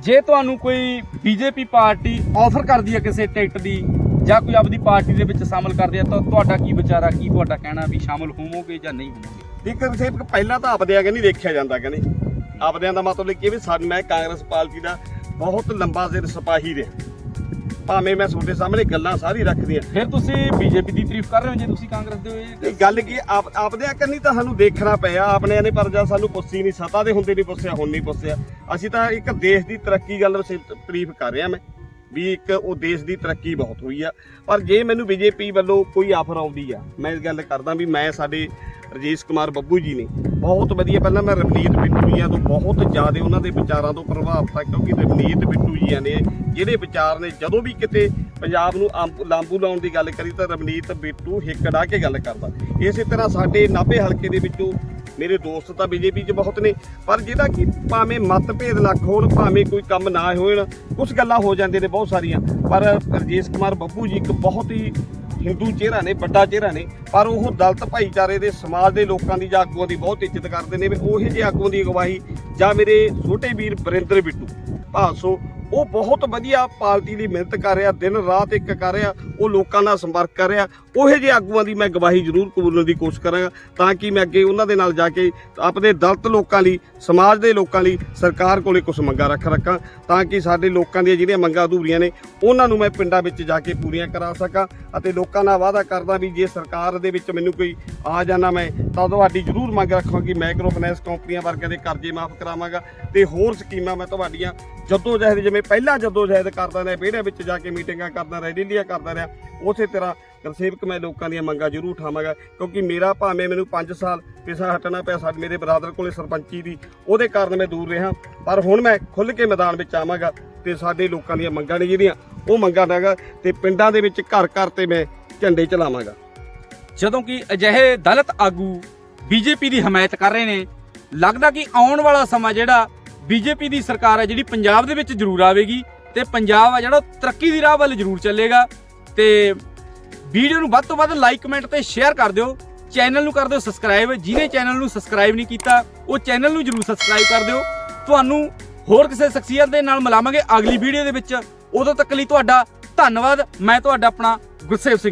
ਜੇ ਤੁਹਾਨੂੰ ਕੋਈ ਬੀਜੇਪੀ ਪਾਰਟੀ ਆਫਰ ਕਰਦੀ ਹੈ ਕਿਸੇ ਟਿਕਟ ਦੀ ਜਾਂ ਕੋਈ ਆਪਦੀ ਪਾਰਟੀ ਦੇ ਵਿੱਚ ਸ਼ਾਮਲ ਕਰਦੇ ਆ, ਤਾਂ ਤੁਹਾਡਾ ਕੀ ਵਿਚਾਰਾ ਕੀ ਤੁਹਾਡਾ ਕਹਿਣਾ ਵੀ ਸ਼ਾਮਲ ਹੋਵੋਗੇ ਜਾਂ ਨਹੀਂ ਹੋਵੋਗੇ? ਜੇਕਰ ਸੇਵਕ ਪਹਿਲਾਂ ਤਾਂ ਆਪਦਿਆਂ ਕਿ ਨਹੀਂ ਦੇਖਿਆ ਜਾਂਦਾ, ਕਹਿੰਦੇ। ਆਪਦਿਆਂ ਦਾ ਮਤਲਬ ਇਹ ਵੀ ਸਾਡ ਮੈਂ ਕਾਂਗਰਸ ਪਾਰਟੀ ਦਾ ਬਹੁਤ ਲੰਬਾ ਸਿਰ ਸਿਪਾਹੀ ਰਿਹਾ। ਭਾਵੇਂ ਮੈਂ ਤੁਹਾਡੇ ਸਾਹਮਣੇ ਗੱਲਾਂ ਸਾਰੀ ਰੱਖਦੀ ਆ ਫਿਰ ਤੁਸੀਂ ਬੀਜੇਪੀ ਦੀ ਤਾਰੀਫ ਕਰ ਰਹੇ ਹੋ ਜੇ ਤੁਸੀਂ ਕਾਂਗਰਸ ਦੇ ਹੋਏ ਇਹ ਗੱਲ ਕੀ ਆਪ ਆਪਦਿਆਂ ਕੰਨੀ ਤਾਂ ਸਾਨੂੰ ਦੇਖਣਾ ਪਿਆ। ਆਪਣਿਆਂ ਨੇ ਪਰ ਜਦ ਸਾਨੂੰ ਪੁੱਛੀ ਨਹੀਂ ਸਤਾ ਦੇ ਹੁੰਦੇ ਨਹੀਂ ਪੁੱਛਿਆ ਹੁਣ ਨਹੀਂ ਪੁੱਛਿਆ। ਅਸੀਂ ਤਾਂ ਇੱਕ ਦੇਸ਼ ਦੀ ਤਰੱਕੀ ਗੱਲ ਤਾਰੀਫ ਕਰ ਰਿਹਾ ਮੈਂ। ਵੀ ਇੱਕ ਉਹ ਦੇਸ਼ ਦੀ ਤਰੱਕੀ ਬਹੁਤ ਹੋਈ ਆ। ਪਰ ਜੇ ਮੈਨੂੰ ਬੀਜੇਪੀ ਵੱਲੋਂ ਕੋਈ ਆਫਰ ਆਉਂਦੀ ਆ, ਮੈਂ ਇਸ ਗੱਲ ਕਰਦਾ ਵੀ ਮੈਂ ਸਾਡੇ ਰਜੇਸ਼ ਕੁਮਾਰ ਬੱਬੂ ਜੀ ਨੇ ਬਹੁਤ ਵਧੀਆ, ਪਹਿਲਾਂ ਮੈਂ ਰਵਨੀਤ ਬਿੱਟੂ ਜੀਆਂ ਤੋਂ ਬਹੁਤ ਜ਼ਿਆਦਾ ਉਹਨਾਂ ਦੇ ਵਿਚਾਰਾਂ ਤੋਂ ਪ੍ਰਭਾਵਿਤ ਆ, ਕਿਉਂਕਿ ਰਵਨੀਤ ਬਿੱਟੂ ਜੀਆਂ ਨੇ ਜਿਹੜੇ ਵਿਚਾਰ ਨੇ, ਜਦੋਂ ਵੀ ਕਿਤੇ ਪੰਜਾਬ ਨੂੰ ਅੰਬ- ਲਾਂਬੂ ਲਾਉਣ ਦੀ ਗੱਲ ਕਰੀ ਤਾਂ ਰਵਨੀਤ ਬਿੱਟੂ ਹਿੱਕੜਾ ਕੇ ਗੱਲ ਕਰਦਾ। ਇਸੇ ਤਰ੍ਹਾਂ ਸਾਡੇ ਨਾਭੇ ਹਲਕੇ ਦੇ ਵਿੱਚੋਂ ਮੇਰੇ ਦੋਸਤ ਤਾਂ ਬੀਜੇਪੀ 'ਚ ਬਹੁਤ ਨੇ, ਪਰ ਜਿਹਦਾ ਕਿ ਭਾਵੇਂ ਮਤਭੇਦ ਲੱਖ ਹੋਣ, ਭਾਵੇਂ ਕੋਈ ਕੰਮ ਨਾ ਹੋਣ ਕੁਝ ਗੱਲਾਂ ਹੋ ਜਾਂਦੇ ਨੇ ਬਹੁਤ ਸਾਰੀਆਂ। ਪਰ ਰਜੇਸ਼ ਕੁਮਾਰ ਬੱਬੂ ਜੀ ਇੱਕ ਬਹੁਤ ਹੀ ਹਿੰਦੂ ਚਿਹਰਾ ਨੇ, ਵੱਡਾ ਚਿਹਰਾ ਨੇ, ਪਰ ਉਹ ਦਲਤ ਭਾਈਚਾਰੇ ਦੇ ਸਮਾਜ ਦੇ ਲੋਕਾਂ ਦੀ ਜਾਂ ਆਗੂਆਂ ਦੀ ਬਹੁਤ ਇੱਜ਼ਤ ਕਰਦੇ ਨੇ, ਵੀ ਉਹੋ ਜਿਹੇ ਆਗੂਆਂ ਦੀ ਅਗਵਾਈ ਜਾਂ ਮੇਰੇ ਛੋਟੇ ਵੀਰ ਬਰਿੰਦਰ ਬਿੱਟੂ ਭਾਸੋ ਉਹ ਬਹੁਤ ਵਧੀਆ ਪਾਰਟੀ ਦੀ ਮਿਹਨਤ ਕਰ ਰਿਹਾ, ਦਿਨ ਰਾਤ ਇੱਕ ਕਰ ਰਿਹਾ, ਉਹ ਲੋਕਾਂ ਨਾਲ ਸੰਪਰਕ ਕਰ ਰਿਹਾ। ਉਹੋ ਜਿਹੇ ਆਗੂਆਂ ਦੀ ਮੈਂ ਗਵਾਹੀ ਜ਼ਰੂਰ ਕਬੂਲਣ ਦੀ ਕੋਸ਼ਿਸ਼ ਕਰਾਂਗਾ, ਤਾਂ ਕਿ ਮੈਂ ਅੱਗੇ ਉਹਨਾਂ ਦੇ ਨਾਲ ਜਾ ਕੇ ਆਪਣੇ ਦਲਤ ਲੋਕਾਂ ਲਈ, ਸਮਾਜ ਦੇ ਲੋਕਾਂ ਲਈ ਸਰਕਾਰ ਕੋਲੇ ਕੁਝ ਮੰਗਾਂ ਰੱਖ ਰੱਖਾਂ, ਤਾਂ ਕਿ ਸਾਡੇ ਲੋਕਾਂ ਦੀਆਂ ਜਿਹੜੀਆਂ ਮੰਗਾਂ ਅਧੂਰੀਆਂ ਨੇ, ਉਹਨਾਂ ਨੂੰ ਮੈਂ ਪਿੰਡਾਂ ਵਿੱਚ ਜਾ ਕੇ ਪੂਰੀਆਂ ਕਰਾ ਸਕਾਂ ਅਤੇ ਲੋਕਾਂ ਨਾਲ ਵਾਅਦਾ ਕਰਦਾ ਵੀ ਜੇ ਸਰਕਾਰ ਦੇ ਵਿੱਚ ਮੈਨੂੰ ਕੋਈ ਆ ਜਾਣਾ ਮੈਂ, ਤਾਂ ਤੁਹਾਡੀ ਜ਼ਰੂਰ ਮੰਗ ਰੱਖਾਂਗੀ ਮਾਈਕਰੋ ਫਾਈਨੈਂਸ ਕੰਪਨੀਆਂ ਵਰਗਿਆਂ ਦੇ ਕਰਜ਼ੇ ਮਾਫ ਕਰਾਵਾਂਗਾ ਤੇ ਹੋਰ ਸਕੀਮਾਂ ਮੈਂ ਤੁਹਾਡੀਆਂ, ਜਦੋਂ ਜਿਹੇ ਜਿਵੇਂ ਪਹਿਲਾਂ ਜਦੋਂ ਜਹਿਦ ਕਰਦਾ ਰਿਹਾ, ਵਿਹੜਿਆਂ ਵਿੱਚ ਜਾ ਕੇ ਮੀਟਿੰਗਾਂ ਕਰਦਾ ਰਿਹਾ ਰੈਲੀਆਂ ਕਰਦਾ ਰਿਹਾ, ਉਸੇ ਤਰ੍ਹਾਂ ਗੁਰਸੇਵਕ ਮੈਂ ਲੋਕਾਂ ਦੀਆਂ ਮੰਗਾਂ ਜ਼ਰੂਰ ਉਠਾਵਾਂਗਾ, ਕਿਉਂਕਿ ਮੇਰਾ ਭਾਵੇਂ ਮੈਨੂੰ 5 ਸਾਲ ਪਿਛਾ ਹਟਣਾ ਪਿਆ ਸਾਡੇ ਮੇਰੇ ਬਰਾਦਰ ਕੋਲੇ ਸਰਪੰਚੀ ਦੀ, ਉਹਦੇ ਕਾਰਨ ਮੈਂ ਦੂਰ ਰਿਹਾ। ਪਰ ਹੁਣ ਮੈਂ ਖੁੱਲ੍ਹ ਕੇ ਮੈਦਾਨ ਵਿੱਚ ਆਵਾਂਗਾ ਤੇ ਸਾਡੇ ਲੋਕਾਂ ਦੀਆਂ ਮੰਗਾਂ ਨੇ ਜਿਹੜੀਆਂ, ਉਹ ਮੰਗਾਂ ਨਾਗਾ ਤੇ ਪਿੰਡਾਂ ਦੇ ਵਿੱਚ ਘਰ ਘਰ ਤੇ ਮੈਂ ਝੰਡੇ ਚਲਾਵਾਂਗਾ। ਜਦੋਂ ਕਿ ਅਜਿਹੇ ਦਲਿਤ ਆਗੂ ਬੀਜੇਪੀ ਦੀ ਹਮਾਇਤ ਕਰ ਰਹੇ ਨੇ, ਲੱਗਦਾ ਕਿ ਆਉਣ ਵਾਲਾ ਸਮਾਂ ਜਿਹੜਾ ਬੀਜੇਪੀ ਦੀ ਸਰਕਾਰ ਹੈ ਜਿਹੜੀ ਪੰਜਾਬ ਦੇ ਵਿੱਚ ਜ਼ਰੂਰ ਆਵੇਗੀ ਤੇ ਪੰਜਾਬ ਆ ਜਿਹੜਾ ਉਹ ਤਰੱਕੀ ਦੀ ਰਾਹ ਵੱਲ ਜ਼ਰੂਰ ਚੱਲੇਗਾ। ਤੇ ਵੀਡੀਓ ਨੂੰ ਵੱਧ ਤੋਂ ਵੱਧ ਲਾਈਕ, ਕਮੈਂਟ ਤੇ ਸ਼ੇਅਰ ਕਰ ਦਿਓ। ਚੈਨਲ ਨੂੰ ਕਰ ਦਿਓ ਸਬਸਕ੍ਰਾਈਬ। ਜਿਹਨੇ ਚੈਨਲ ਨੂੰ ਸਬਸਕ੍ਰਾਈਬ ਨਹੀਂ ਕੀਤਾ, ਉਹ ਚੈਨਲ ਨੂੰ ਜ਼ਰੂਰ ਸਬਸਕ੍ਰਾਈਬ ਕਰ ਦਿਓ। ਤੁਹਾਨੂੰ ਹੋਰ ਕਿਸੇ ਸ਼ਖਸੀਅਤ ਦੇ ਨਾਲ ਮਿਲਾਵਾਂਗੇ ਅਗਲੀ ਵੀਡੀਓ ਦੇ ਵਿੱਚ। ਉਦੋਂ ਤੱਕ ਲਈ ਤੁਹਾਡਾ ਧੰਨਵਾਦ। ਮੈਂ ਤੁਹਾਡਾ ਆਪਣਾ ਗੁਰਸੇਵ ਸਿੰਘ।